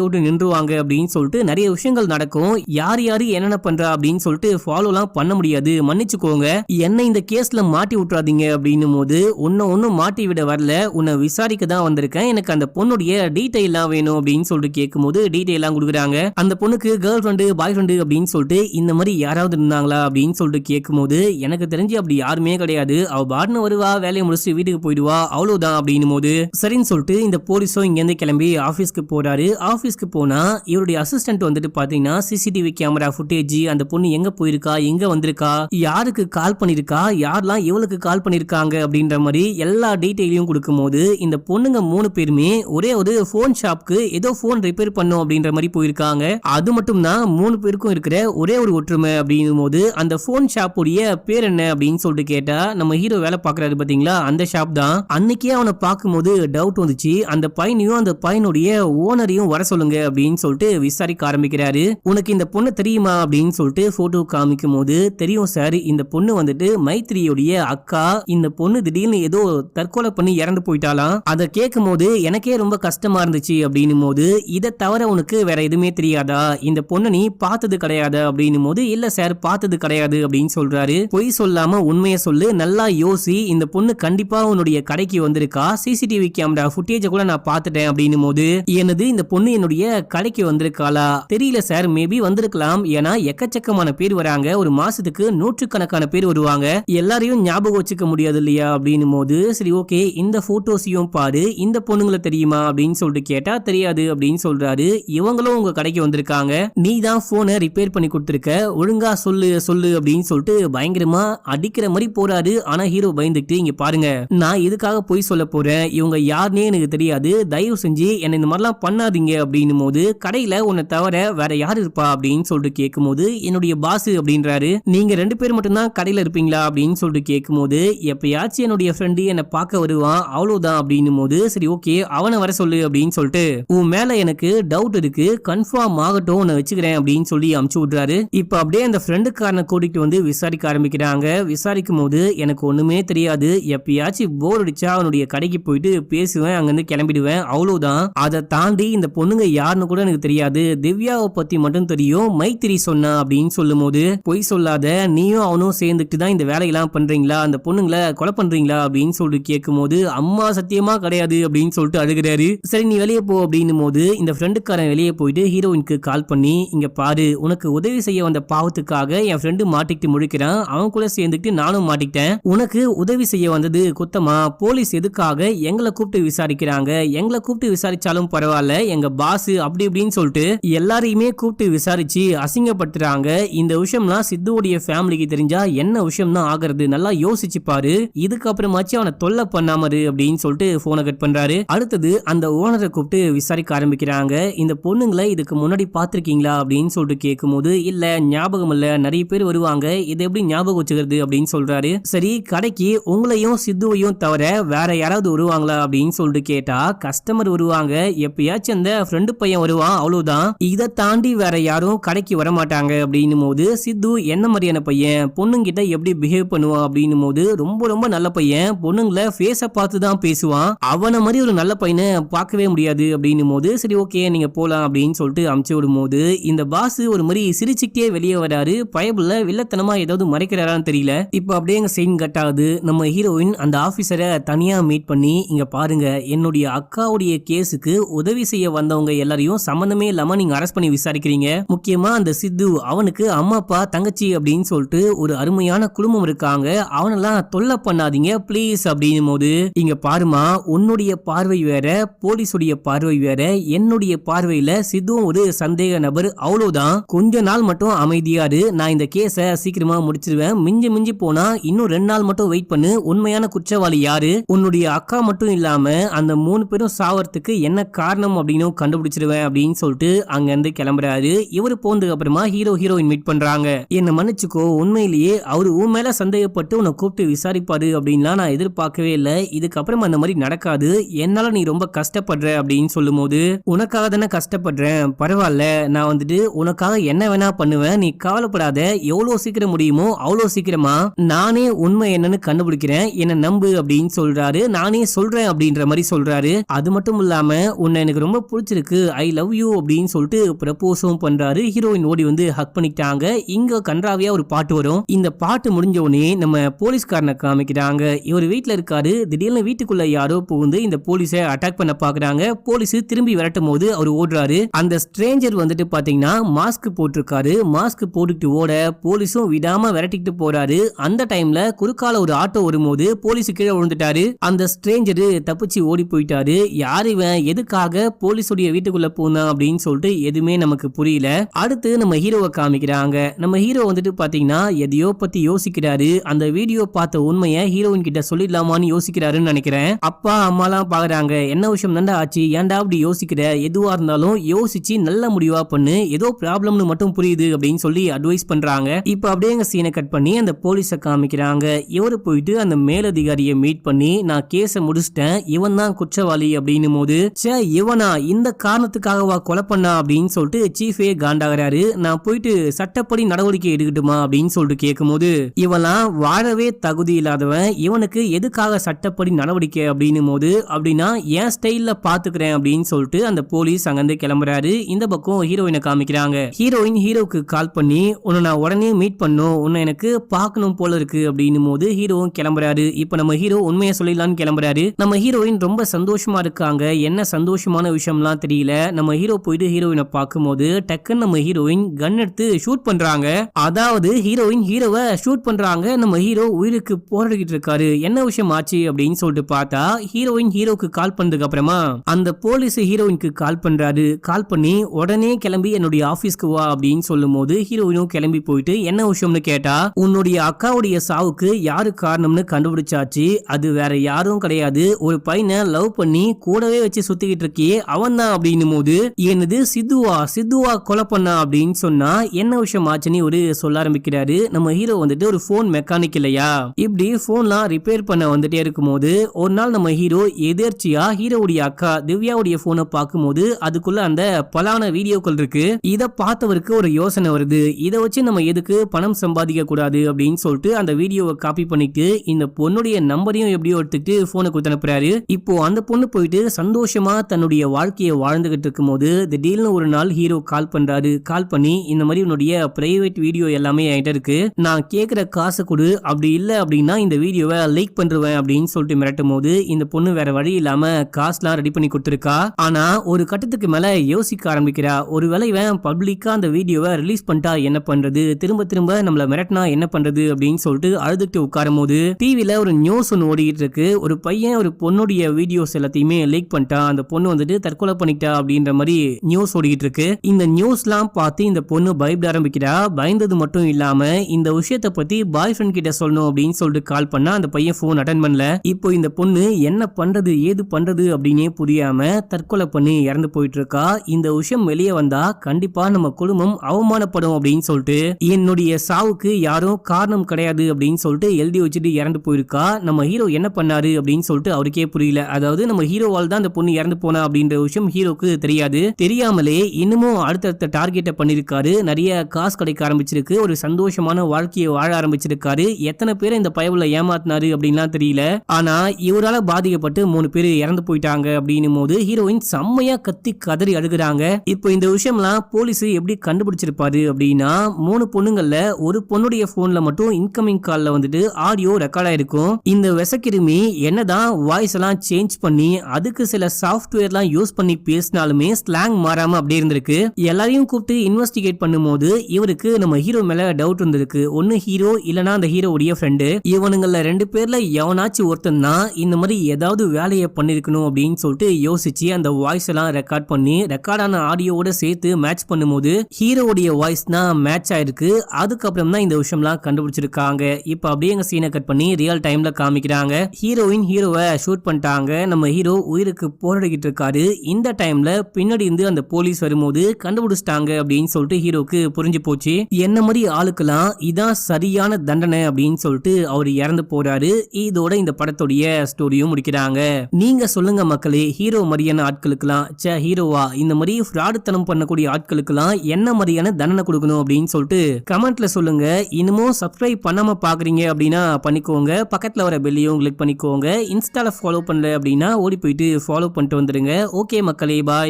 விட்டு நின்றுவாங்க அப்படின்னு சொல்லிட்டு நிறைய விஷயங்கள் நடக்கும். யார் யாரு என்னென்ன பண்றா அப்படின்னு சொல்லிட்டு ஃபாலோலாம் பண்ண முடியாது. மன்னிச்சுக்கோங்க. என்ன இந்த கேஸ்ல மாட்டி விட்டுறாதீங்க அப்படின்னும் போது உன்னை ஒன்னும் மாட்டி விட வரல. உன்னை விசாரிக்க தான் வந்திருக்கேன். எனக்கு அந்த பொண்ணுடைய டீட்டெயிலாம் வேணும் அப்படின்னு சொல்லிட்டு கேட்கும்போது டீட்டெயிலாம் கொடுக்குறாங்க. அந்த பொண்ணுக்கு கேர்ள் ஃப்ரெண்டு பாய் ஃப்ரெண்டு அப்படின்னு சொல்லிட்டு இந்த மாதிரி யாராவது இருந்தாங்களா அப்படின்னு சொல்லிட்டு கேட்கும்போது எனக்கு தெரிஞ்சு அப்படி யாருமே கிடையாது. அவ பாட்னு வருவா வேலையை முடிச்சுட்டு வீட்டுக்கு போயிடுவா. அவ்வளவுதான் அப்படின்னும் போது சரின்னு சொல்லிட்டு இந்த போலீஸும் இங்கேருந்து கிளம்பி ஆஃபீஸ்க்கு போறாரு. ஆஃபீஸ்க்கு போனா இவருடைய அசிஸ்டன்ட் வந்துட்டு பாத்தீங்கன்னா சிசிடிவி கேமரா ஃபுட்டேஜ் அந்த பொண்ணு எங்க போயிருக்கா எங்க வந்திருக்கா யாருக்கு கால் பண்ணிருக்கா யாரெல்லாம் இவளுக்கு கால் பண்ணிருக்காங்க அப்படின்ற மாதிரி எல்லா டீட்டெயிலையும் கொடுக்கும்போது இந்த பொண்ணுங்க மூணு பேருமே ஒரே ஒரு ஃபோன் ஷாப்க்கு ஏதோ ஃபோன் ரிப்பேர் பண்ணும் அப்படின்ற மாதிரி போயிருக்காங்க. அது மட்டும் தான் மூணு பேருக்கும் இருக்கிற ஒரே ஒரு ஒற்றுமை அப்படின்னும் போது அந்த ஃபோன் ஷாப்புடைய பேர் என்ன அப்படின்னு சொல்லிட்டு கேட்டா நம்ம ஹீரோ வேலை பார்க்கறாரு பாத்தீங்களா? அந்த ஷாப் தான். அன்னைக்கு அவனை பார்க்கும்போது டவுட் வந்துச்சு. அந்த பையனையும் அந்த பையனுடைய ஓனரையும் வர சொல்லுங்க அப்படின்னு சொல்லிட்டு விசாரிக்க ஆரம்பிக்கிறாரு. உனக்கு இந்த பொண்ணு தெரியுமா அப்படின்னு சொல்லிட்டு போட்டோ காமிக்கும் போது தெரியும் சார் இந்த பொண்ணு வந்துட்டு மைத்ரியோடைய அக்கா இந்த பொண்ணு திடீர்னு ஏதோ தற்கொலை பண்ணி இறந்து போயிட்டாலாம் அதை கேட்கும் போது எனக்கே ரொம்ப கஷ்டமா இருந்துச்சு அப்படின்னும் போது இதை தவிர உனக்கு வேற எதுவுமே தெரியாதா? இந்த பொண்ணு நீ பார்த்தது கிடையாது? அப்படின்னும் போது இல்ல சார் பார்த்தது கிடையாது அப்படின்னு சொல்றாரு. பொய் சொல்லாம உண்மையை சொல்லு நல்லா யோசி இந்த பொண்ணு கண்டிப்பா உன்னுடைய கடைக்கு வந்து வந்திருக்கா? சிசிடிவி கேமரா ஃபுட்டேஜ கூட நான் பார்த்துட்டேன் அப்படின்னும் போது எனது இந்த பொண்ணு என்னுடைய கடைக்கு வந்திருக்காளா? தெரியல சார் மேபி வந்திருக்கலாம். ஏன்னா எக்கச்சக்கமான பேர் வராங்க. ஒரு மாசத்துக்கு நூற்றுக்கணக்கான பேர் வருவாங்க. எல்லாரையும் ஞாபகம் வச்சுக்க முடியாது இல்லையா? அப்படின்னும் போது சரி ஓகே இந்த போட்டோஸையும் பாரு. இந்த பொண்ணுங்களை தெரியுமா? அப்படின்னு சொல்லிட்டு கேட்டா தெரியாது அப்படின்னு சொல்றாரு. இவங்களும் உங்க கடைக்கு வந்திருக்காங்க. நீ தான் போனை ரிப்பேர் பண்ணி கொடுத்துருக்க. ஒழுங்கா சொல்லு சொல்லு அப்படின்னு சொல்லிட்டு பயங்கரமா அடிக்கிற மாதிரி போறாரு. ஆனா ஹீரோ பயந்துட்டு இங்க பாருங்க. நான் எதுக்காக போய் சொல்ல போறேன் இவங்க யாருன்னே எனக்கு தெரியாது. தயவு செஞ்சு என்னை இந்த மாதிரிலாம் பண்ணாதீங்க அப்படின்னும் போது கடையில உன்னை தவிர வேற யார் இருப்பா அப்படின்னு சொல்லிட்டு கேட்கும்போது என்னுடைய பாஸ் அப்படின்றாரு. நீங்க ரெண்டு பேர் மட்டும்தான் கடையில இருப்பீங்களா அப்படின்னு சொல்லிட்டு கேட்கும்போது எப்பயாச்சும் என்னுடைய ஃப்ரெண்டு என்னை பார்க்க வருவான் அவ்வளவுதான் அப்படின்னும் போது சரி ஓகே அவனை வர சொல்லு அப்படின்னு சொல்லிட்டு உன் மேல எனக்கு டவுட் இருக்கு கன்ஃபார்ம் ஆகட்டும் உன்னை வச்சுக்கிறேன் அப்படின்னு சொல்லி அமுச்சு விடுறாரு. இப்ப அப்படியே அந்த ஃப்ரெண்டுக்காரனை கூட்டிட்டு வந்து விசாரிக்க ஆரம்பிக்கிறாங்க. விசாரிக்கும் போது எனக்கு ஒண்ணுமே தெரியாது. எப்பயாச்சும் போர் அடிச்சா அவனுடைய கடைக்கு போயிட்டு பேசுவேன் அங்கிருந்து கிளம்பிடுவேன். அவ்வளவுதான். அதை தாண்டி இந்த பொண்ணுங்க யாருன்னு கூட எனக்கு தெரியாது. திவ்யாவை பத்தி மட்டும் தெரியும். மைத்திரி சொன்னா அப்படின்னு சொல்லும் போது பொய் சொல்லாத. நீயும் அவனும் சேர்ந்துட்டு தான் இந்த வேலையெல்லாம் பண்றீங்களா? அந்த பொண்ணுங்களை கொலை பண்றீங்களா? அப்படின்னு சொல்லிட்டு கேட்கும் போது அம்மா சத்தியமா கிடையாது அப்படின்னு சொல்லிட்டு அழுகிறாரு. சரி நீ வெளியே போ அப்படின்னும் போது இந்த ஃப்ரெண்டுக்காரன் வெளியே போயிட்டு ஹீரோயினுக்கு கால் பண்ணி இங்க பாரு உனக்கு உதவி செய்ய வந்த பாவத்துக்காக என் ஃப்ரெண்டு மாட்டிக்கிட்டு முழிக்கிறான். அவன் கூட சேர்ந்துக்கிட்டு நானும் மாட்டிக்கிட்டேன். உனக்கு உதவி செய்ய வந்தது குத்தமா? போலீஸ் எதுக்காக எங்களை கூப்பிட்டு விசாரிக்கிறாங்க? எங்களை கூப்பிட்டு விசாரிச்சாலும் பரவாயில்ல. எங்க பாஸ் அப்படி இப்படின்னு சொல்லிட்டு எல்லாரையுமே கூப்பிட்டு விசாரிச்சு அசிங்கப்படுத்துறாங்க. இந்த விஷயம்லாம் சித்துவோடைய ஃபேமிலிக்கு தெரிஞ்சா என்ன விஷயம் தான் ஆகிறது? நல்லா யோசிச்சு பாரு. இதுக்கப்புறமாச்சு அவனை தொல்லை பண்ணாமரு அப்படின்னு சொல்லிட்டு போனை கட் பண்றாரு. அடுத்தது அந்த ஓனரை கூப்பிட்டு விசாரிக்க ஆரம்பிக்கிறாங்க. இந்த பொண்ணுங்களை இதுக்கு முன்னாடி பார்த்திருக்கீங்களா? அப்படின்னு சொல்லிட்டு கேட்கும்போது இல்ல ஞாபகம் இல்ல. நிறைய பேர் வருவாங்க. இதை எப்படி ஞாபகம் வச்சுக்கிறது அப்படின்னு சொல்றாரு. சரி கடைக்கு உங்களையும் சித்துவையும் தவிர வேற யாராவது வருவாங்களா அப்படின்னு சொல்லிட்டு கேட்டா கஸ்டமர் வருவாங்க. எப்பயாச்சும் அந்த ஃப்ரெண்டு பையன் வருவான் அவ்வளவுதான். இதை தாண்டி வேற யாரும் கடைக்கு வர மாட்டாங்க அப்படின்னும் போது சித்து என்ன மாதிரியான பையன்? பொண்ணுங்கிட்ட எப்படி பிஹேவ் பண்ணுவான்? அப்படின்னும் போது ரொம்ப ரொம்ப நல்ல பையன். பொண்ணுங்களை ஃபேஸ பார்த்து தான் பேசுவான். அவனை மாதிரி ஒரு நல்ல பையனை பார்க்கவே முடியாது அப்படின்னும் போது சரி ஓகே நீங்க போலாம் அப்படின்னு சொல்லிட்டு அமுச்சு விடும் போது இந்த பாஸ் ஒரு மாதிரி சிரிச்சுக்கிட்டே வெளியே வராரு. பயபுள்ள வில்லத்தனமா ஏதாவது மறைக்கிறாரான்னு தெரியல. இப்போ அப்படியே எங்க சீன் கட்டாது நம்ம ஹீரோயின் அந்த ஆபீசரை தனியா மீட் பண்ணி இங்கே பாருங்க என்னுடைய அக்காவுடைய கேஸுக்கு உதவி செய்ய வந்தவங்க எல்லாரையும் சம்மந்தமே இல்லாமல் நீங்க அரெஸ்ட் பண்ணி விசாரிக்கிறீங்க. முக்கியமா அந்த சித்து அவனுக்கு அம்மா அப்பா தங்கச்சி அப்படின்னு சொல்லிட்டு ஒரு அருமையான குடும்பம் இருக்காங்க. அவனெல்லாம் தொல்லை பண்ணாதீங்க ப்ளீஸ் அப்படின்னும் போது இங்க பாருமா உன்னுடைய பார்வை வேற போலீஸுடைய பார்வை வேற என்னுடைய பார்வையில சித்துவும் ஒரு சந்தேக நபர் அவ்வளவுதான். கொஞ்ச நாள் மட்டும் அமைதியாரு நான் இந்த கேஸை சீக்கிரமா முடிச்சிருவேன். மிஞ்சி மிஞ்சி போனா இன்னும் ரெண்டு நாள் மட்டும் வெயிட் பண்ணு உண்மையான குற்றவாளி யாரு? உன்னுடைய அக்கா மட்டும் இல்லாமல் அந்த மூணு பேரும் சாவறதுக்கு என்ன காரணம் அப்படின்னு கண்டுபிடிச்சிருவேன் அப்படின்னு சொல்லிட்டு அங்கேருந்து கிளம்புறாரு. இவரு போனதுக்கு அப்புறமா ஹீரோ ஹீரோயின் மீட் பண்ணுறாங்க என்னை மன்னிச்சுக்கோ உண்மையிலேயே அவர் உன் மேலே சந்தேகப்பட்டு உன்னை கூப்பிட்டு விசாரிப்பாரு அப்படின்லாம் நான் எதிர்பார்க்கவே இல்லை. இதுக்கப்புறம் அந்த மாதிரி நடக்காது. என்னால் நீ ரொம்ப கஷ்டப்படுற அப்படின்னு சொல்லும்போது உனக்காக தானே கஷ்டப்படுறேன். பரவாயில்ல. நான் வந்துட்டு உனக்காக என்ன வேணா பண்ணுவேன். நீ கவலைப்படாத. எவ்வளோ சீக்கிரம் முடியுமோ அவ்வளோ சீக்கிரமா நானே உண்மை என்னன்னு கண்டுபிடிக்கிறேன். என்னை நம்பு அப்படின்னு சொல்றாரு சொல்றாரு நானே சொல்றேன் அப்படின்ற மாதிரி சொல்றாரு. அது மட்டும் இல்லாம உன்னை எனக்கு ரொம்ப பிடிச்சிருக்கு ஐ லவ் யூ அப்படின்னு சொல்லிட்டு ப்ரப்போஸும் பண்றாரு. ஹீரோயின் ஓடி வந்து ஹக் பண்ணிக்கிட்டாங்க. இங்க கன்றாவியா ஒரு பாட்டு வரும். இந்த பாட்டு முடிஞ்ச உடனே நம்ம போலீஸ்காரனை காமிக்கிறாங்க. இவர் வீட்டுல இருக்காரு. திடீர்னு வீட்டுக்குள்ள யாரோ புகுந்து இந்த போலீஸை அட்டாக் பண்ண பாக்குறாங்க. போலீஸ் திரும்பி விரட்டும் போது அவர் ஓடுறாரு. அந்த ஸ்ட்ரேஞ்சர் வந்துட்டு பாத்தீங்கன்னா மாஸ்க் போட்டிருக்காரு. மாஸ்க் போட்டுக்கிட்டு ஓட போலீஸும் விடாம விரட்டிக்கிட்டு போறாரு. அந்த டைம்ல குறுக்கால ஒரு ஆட்டோ வரும்போது போலீஸ் கீழே விழுந்துட்டாரு. அந்த ஸ்ட்ரேஞ்சரு தப்பிச்சு ஓடி போயிட்டாரு. யார் இவன்? எதுக்காக போலீஸுடைய வீட்டுக்குள்ள போனான் அப்படின்னு சொல்லிட்டு எதுவுமே நமக்கு புரியல. அடுத்து நம்ம ஹீரோவை காமிக்கிறாங்க. நம்ம ஹீரோ வந்துட்டு பாத்தீங்கன்னா எதையோ பத்தி யோசிக்கிறாரு. அந்த வீடியோ பார்த்த உண்மையை ஹீரோயின் கிட்ட சொல்லிடலாமான்னு யோசிக்கிறாருன்னு நினைக்கிறேன். அப்பா அம்மாலாம் பாக்குறாங்க. என்ன விஷயம் தாண்டா ஆச்சு? ஏன்டா அப்படி யோசிக்கிற? எதுவா இருந்தாலும் யோசிச்சு நல்ல முடிவா பண்ணு. ஏதோ ப்ராப்ளம்னு மட்டும் புரியுது அப்படின்னு சொல்லி அட்வைஸ் பண்றாங்க. இப்ப அப்படியே எங்க சீனை கட் பண்ணி அந்த போலீஸை காமிக்கிறாங்க. இவரு போயிட்டு அந்த மேலதிகாரியை மீட் பண்ணி நான் கேஸை முடிச்சிட்டேன். இவன் தான் குற்றவாளி அப்படின்னும் போது சே இவனா இந்த காரணத்துக்காகவா கொலை பண்ணா அப்படின்னு சொல்லிட்டு சீஃபே காண்டாகிறாரு. நான் போயிட்டு சட்டப்படி நடவடிக்கை எடுக்கட்டுமா அப்படின்னு சொல்லிட்டு கேட்கும்போது இவெல்லாம் வாழவே தகுதி இல்லாதவன் இவனுக்கு எதுக்காக சட்டப்படி நடவடிக்கை அப்படின்னும் போது அப்படின்னா என் ஸ்டைல்ல பாத்துக்கிறேன் அப்படின்னு சொல்லிட்டு அந்த போலீஸ் அங்கிருந்து கிளம்புறாரு. இந்த பக்கம் ஹீரோயினை காமிக்கிறாங்க. ஹீரோயின் ஹீரோக்கு கால் பண்ணி உன்னை நான் உடனே மீட் பண்ணும் உன்னை எனக்கு பார்க்கணும் போல இருக்கு. அப்படின்னும் போது ஹீரோவும் கிளம்புறாரு. இப்ப நம்ம ஹீரோ உண்மையை சொல்லி சொல்லிடலாம்னு கிளம்புறாரு. நம்ம ஹீரோயின் ரொம்ப சந்தோஷமா இருக்காங்க. என்ன சந்தோஷமான விஷயம்லாம் தெரியல. நம்ம ஹீரோ போயிட்டு ஹீரோயினை பார்க்கும்போது டக்குன்னு நம்ம ஹீரோயின் கன் எடுத்து ஷூட் பண்றாங்க. அதாவது ஹீரோயின் ஹீரோவை ஷூட் பண்றாங்க. நம்ம ஹீரோ உயிருக்கு போராடிக்கிட்டு இருக்காரு. என்ன விஷயம் ஆச்சு அப்படின்னு சொல்லிட்டு பார்த்தா ஹீரோயின் ஹீரோக்கு கால் பண்ணதுக்கு அப்புறமா அந்த போலீஸ் ஹீரோயினுக்கு கால் பண்றாரு. கால் பண்ணி உடனே கிளம்பி என்னுடைய ஆபீஸ்க்கு வா அப்படின்னு சொல்லும் போது ஹீரோயினும் கிளம்பி போயிட்டு என்ன விஷயம்னு கேட்டா உன்னுடைய அக்காவுடைய சாவுக்கு யாரு காரணம்னு கண்டுபிடிச்சாச்சு? அது வேற யாரும் கிடையாது. ஒரு பையனை லவ் பண்ணி கூடவே வச்சு சுத்திக்கிட்டு இருக்கியே அவன் தான் அப்படின்னும் போது என்னது சித்துவா சித்துவா கொலை பண்ணா அப்படின்னு சொன்னா என்ன விஷயம் ஆச்சுன்னு ஒரு சொல்ல ஆரம்பிக்கிறாரு. நம்ம ஹீரோ வந்துட்டு ஒரு போன் மெக்கானிக் இல்லையா? இப்படி போன்லாம் ரிப்பேர் பண்ண வந்துட்டே இருக்கும்போது ஒரு நாள் நம்ம ஹீரோ எதிர்ச்சியா ஹீரோவுடைய அக்கா திவ்யாவுடைய போனை பார்க்கும்போது அதுக்குள்ள அந்த பலான வீடியோக்கள் இருக்கு. இத பார்த்தவருக்கு ஒரு யோசனை வருது. இதை வச்சு நம்ம எதுக்கு பணம் சம்பாதிக்க கூடாது அப்படின்னு சொல்லிட்டு அந்த வீடியோவை காப்பி பண்ணிட்டு இந்த பொண்ணுடைய நம்பரையும் எப்படியோ எடுத்துக்கிட்டு போனை கொடுத்து அனுப்புறாரு. இப்போ அந்த பொண்ணு போயிட்டு சந்தோஷமா தன்னுடைய வாழ்க்கையை வாழ்ந்துகிட்டு இருக்கும்போது திடீர்னு ஒரு நாள் ஹீரோ கால் பண்றாரு. கால் பண்ணி இந்த மாதிரி உன்னுடைய பிரைவேட் வீடியோ எல்லாமே என்கிட்ட இருக்கு. நான் கேக்குற காசை கொடு. அப்படி இல்ல அப்படின்னா இந்த வீடியோவை லைக் பண்றேன் அப்படின்னு சொல்லிட்டு மிரட்டும் போது இந்த பொண்ணு வேற வழி இல்லாம காசுலாம் ரெடி பண்ணி கொடுத்துருக்கா. ஆனா ஒரு கட்டத்துக்கு மேல யோசிக்க ஆரம்பிக்கிறா. ஒருவேளை இவன் பப்ளிக்கா அந்த வீடியோவை ரிலீஸ் பண்ணிட்டா என்ன பண்றது? திரும்ப திரும்ப நம்மள மிரட்டினா என்ன பண்றது அப்படின்னு சொல்லிட்டு அழுதுட்டு உட்காரும் போது டிவில ஒரு நியூஸ் ஒன்று ஓடிட்டு இருக்கு. ஒரு பையன் ஒரு பொண்ணுடைய வீடியோஸ் எல்லாத்தையுமே லீக் பண்ணிட்டான் அந்த பொண்ணு வந்துட்டு தற்கொலை பண்ணிட்டா அப்படின்ற மாதிரி நியூஸ் ஓடிக்கிட்டு இருக்கு. இந்த நியூஸ்லாம் பார்த்து இந்த பொண்ணு பயப்பட ஆரம்பிக்கிறா. பயந்தது மட்டும் இல்லாம இந்த விஷயத்தை பத்தி பாய் ஃப்ரெண்ட் கிட்ட சொல்லணும் அப்படின்னு சொல்லிட்டு கால் பண்ணா அந்த பையன் ஃபோன் அட்டன் பண்ணல. இப்போ இந்த பொண்ணு என்ன பண்றது ஏது பண்றது அப்படின்னே புரியாம தற்கொலை பண்ணி இறந்து போயிட்டு இருக்கா. இந்த விஷயம் வெளியே வந்தா கண்டிப்பா நம்ம குடும்பம் அவமானப்படும் அப்படின்னு சொல்லிட்டு என்னுடைய சாவுக்கு யாரும் காரணம் கிடையாது அப்படின்னு சொல்லிட்டு எழுதி வச்சுட்டு இறந்து போயிருக்கா. நம்ம ஹீரோ என்ன பண்ணாரு அப்படின்னு சொல்லிட்டு அவருக்கே புரியல. அதாவது நம்ம ஹீரோவால் தான் அந்த பொண்ணு இறந்து போனா அப்படின்ற விஷயம் ஹீரோக்கு தெரியாது. தெரியாமலே இன்னமும் அடுத்தடுத்த டார்கெட்டை பண்ணியிருக்காரு நிறைய காசு கிடைக்க ஆரம்பிச்சிருக்கு. ஒரு சந்தோஷமான வாழ்க்கையை வாழ ஆரம்பிச்சிருக்காரு. எத்தனை பேர் இந்த பயவுல ஏமாத்தினாரு அப்படின்லாம் தெரியல. ஆனா இவரால பாதிக்கப்பட்டு மூணு பேர் இறந்து போயிட்டாங்க அப்படின்னும் போது ஹீரோயின் செம்மையா கத்தி கதறி அழுகுறாங்க. இப்போ இந்த விஷயம்லாம் போலீஸ் எப்படி கண்டுபிடிச்சிருப்பாரு அப்படின்னா மூணு பொண்ணுங்கள்ல ஒரு பொண்ணுடைய போன்ல மட்டும் இன்கமிங் கால்ல வந்துட்டு ஆடியோ ரெக்கார்ட் ஆயிருக்கும். இந்த விசக்கிருமி என்னதான் வாய்ஸ் எல்லாம் சேஞ்ச் பண்ணி அதுக்கு சில சாஃப்ட்வேர்லாம் யூஸ் பண்ணி பேசினாலுமே ஸ்லாங் மாறாம அப்படியே இருந்திருக்கு. எல்லாரையும் கூப்பிட்டு இன்வெஸ்டிகேட் பண்ணும்போது இவருக்கு நம்ம ஹீரோ மேல டவுட் இருந்திருக்கு ஒன்னு ஹீரோ இல்லனா அந்த ஹீரோவுடைய ஃப்ரெண்டு இவனுங்கள ரெண்டு பேர்ல எவனாச்சும் ஒருத்தன் தான் இந்த மாதிரி ஏதாவது வேலையை பண்ணிருக்கணும் அப்படின்னு சொல்லிட்டு யோசிச்சு அந்த வாய்ஸ் எல்லாம் ரெக்கார்ட் பண்ணி ரெக்கார்டான ஆடியோவோட சேர்த்து மேட்ச் பண்ணும்போது ஹீரோவுடைய வாய்ஸ் தான் மேட்ச் ஆயிருக்கு. அதுக்கப்புறம் தான் இந்த விஷயம்லாம் கண்டுபிடிச்சிருக்காங்க. இப்போ அப்படியே எங்க சீனை கட் பண்ணி ரியல் டைம்ல காமிக்கிறாங்க. ஹீரோ ஹீரோயின் ஹீரோவை ஷூட் பண்ணிட்டாங்க. நம்ம ஹீரோ உயிருக்கு போராடிக்கிட்டு இருக்காரு. இந்த டைம்ல பின்னாடி இருந்து அந்த போலீஸ் வரும்போது கண்டுபிடிச்சிட்டாங்க அப்படின்னு சொல்லிட்டு ஹீரோக்கு புரிஞ்சு போச்சு. என்ன மாதிரி ஆளுக்கெல்லாம் இதான் சரியான தண்டனை அப்படின்னு சொல்லிட்டு அவர் இறந்து போறாரு. இதோட இந்த படத்துடைய ஸ்டோரியும் முடிக்கிறாங்க. நீங்க சொல்லுங்க மக்களே ஹீரோ மாதிரியான ஆட்களுக்கெல்லாம் சே ஹீரோவா இந்த மாதிரி ஃப்ராடுத்தனம் பண்ணக்கூடிய ஆட்களுக்கெல்லாம் என்ன மாதிரியான தண்டனை கொடுக்கணும் அப்படின்னு சொல்லிட்டு கமெண்ட்ல சொல்லுங்க. இன்னமும் சப்ஸ்கிரைப் பண்ணாம பாக்குறீங்க அப்படின்னா பண்ணிக்கோங்க. பக்கத்துல வர பெல்லையும் கிளிக் பண்ணிக்கோ பண்ணிக்கோங்க இன்ஸ்டால ஃபாலோ பண்ணல அப்படின்னா ஓடி போயிட்டு ஃபாலோ பண்ணிட்டு வந்துடுங்க. ஓகே மக்களே பாய்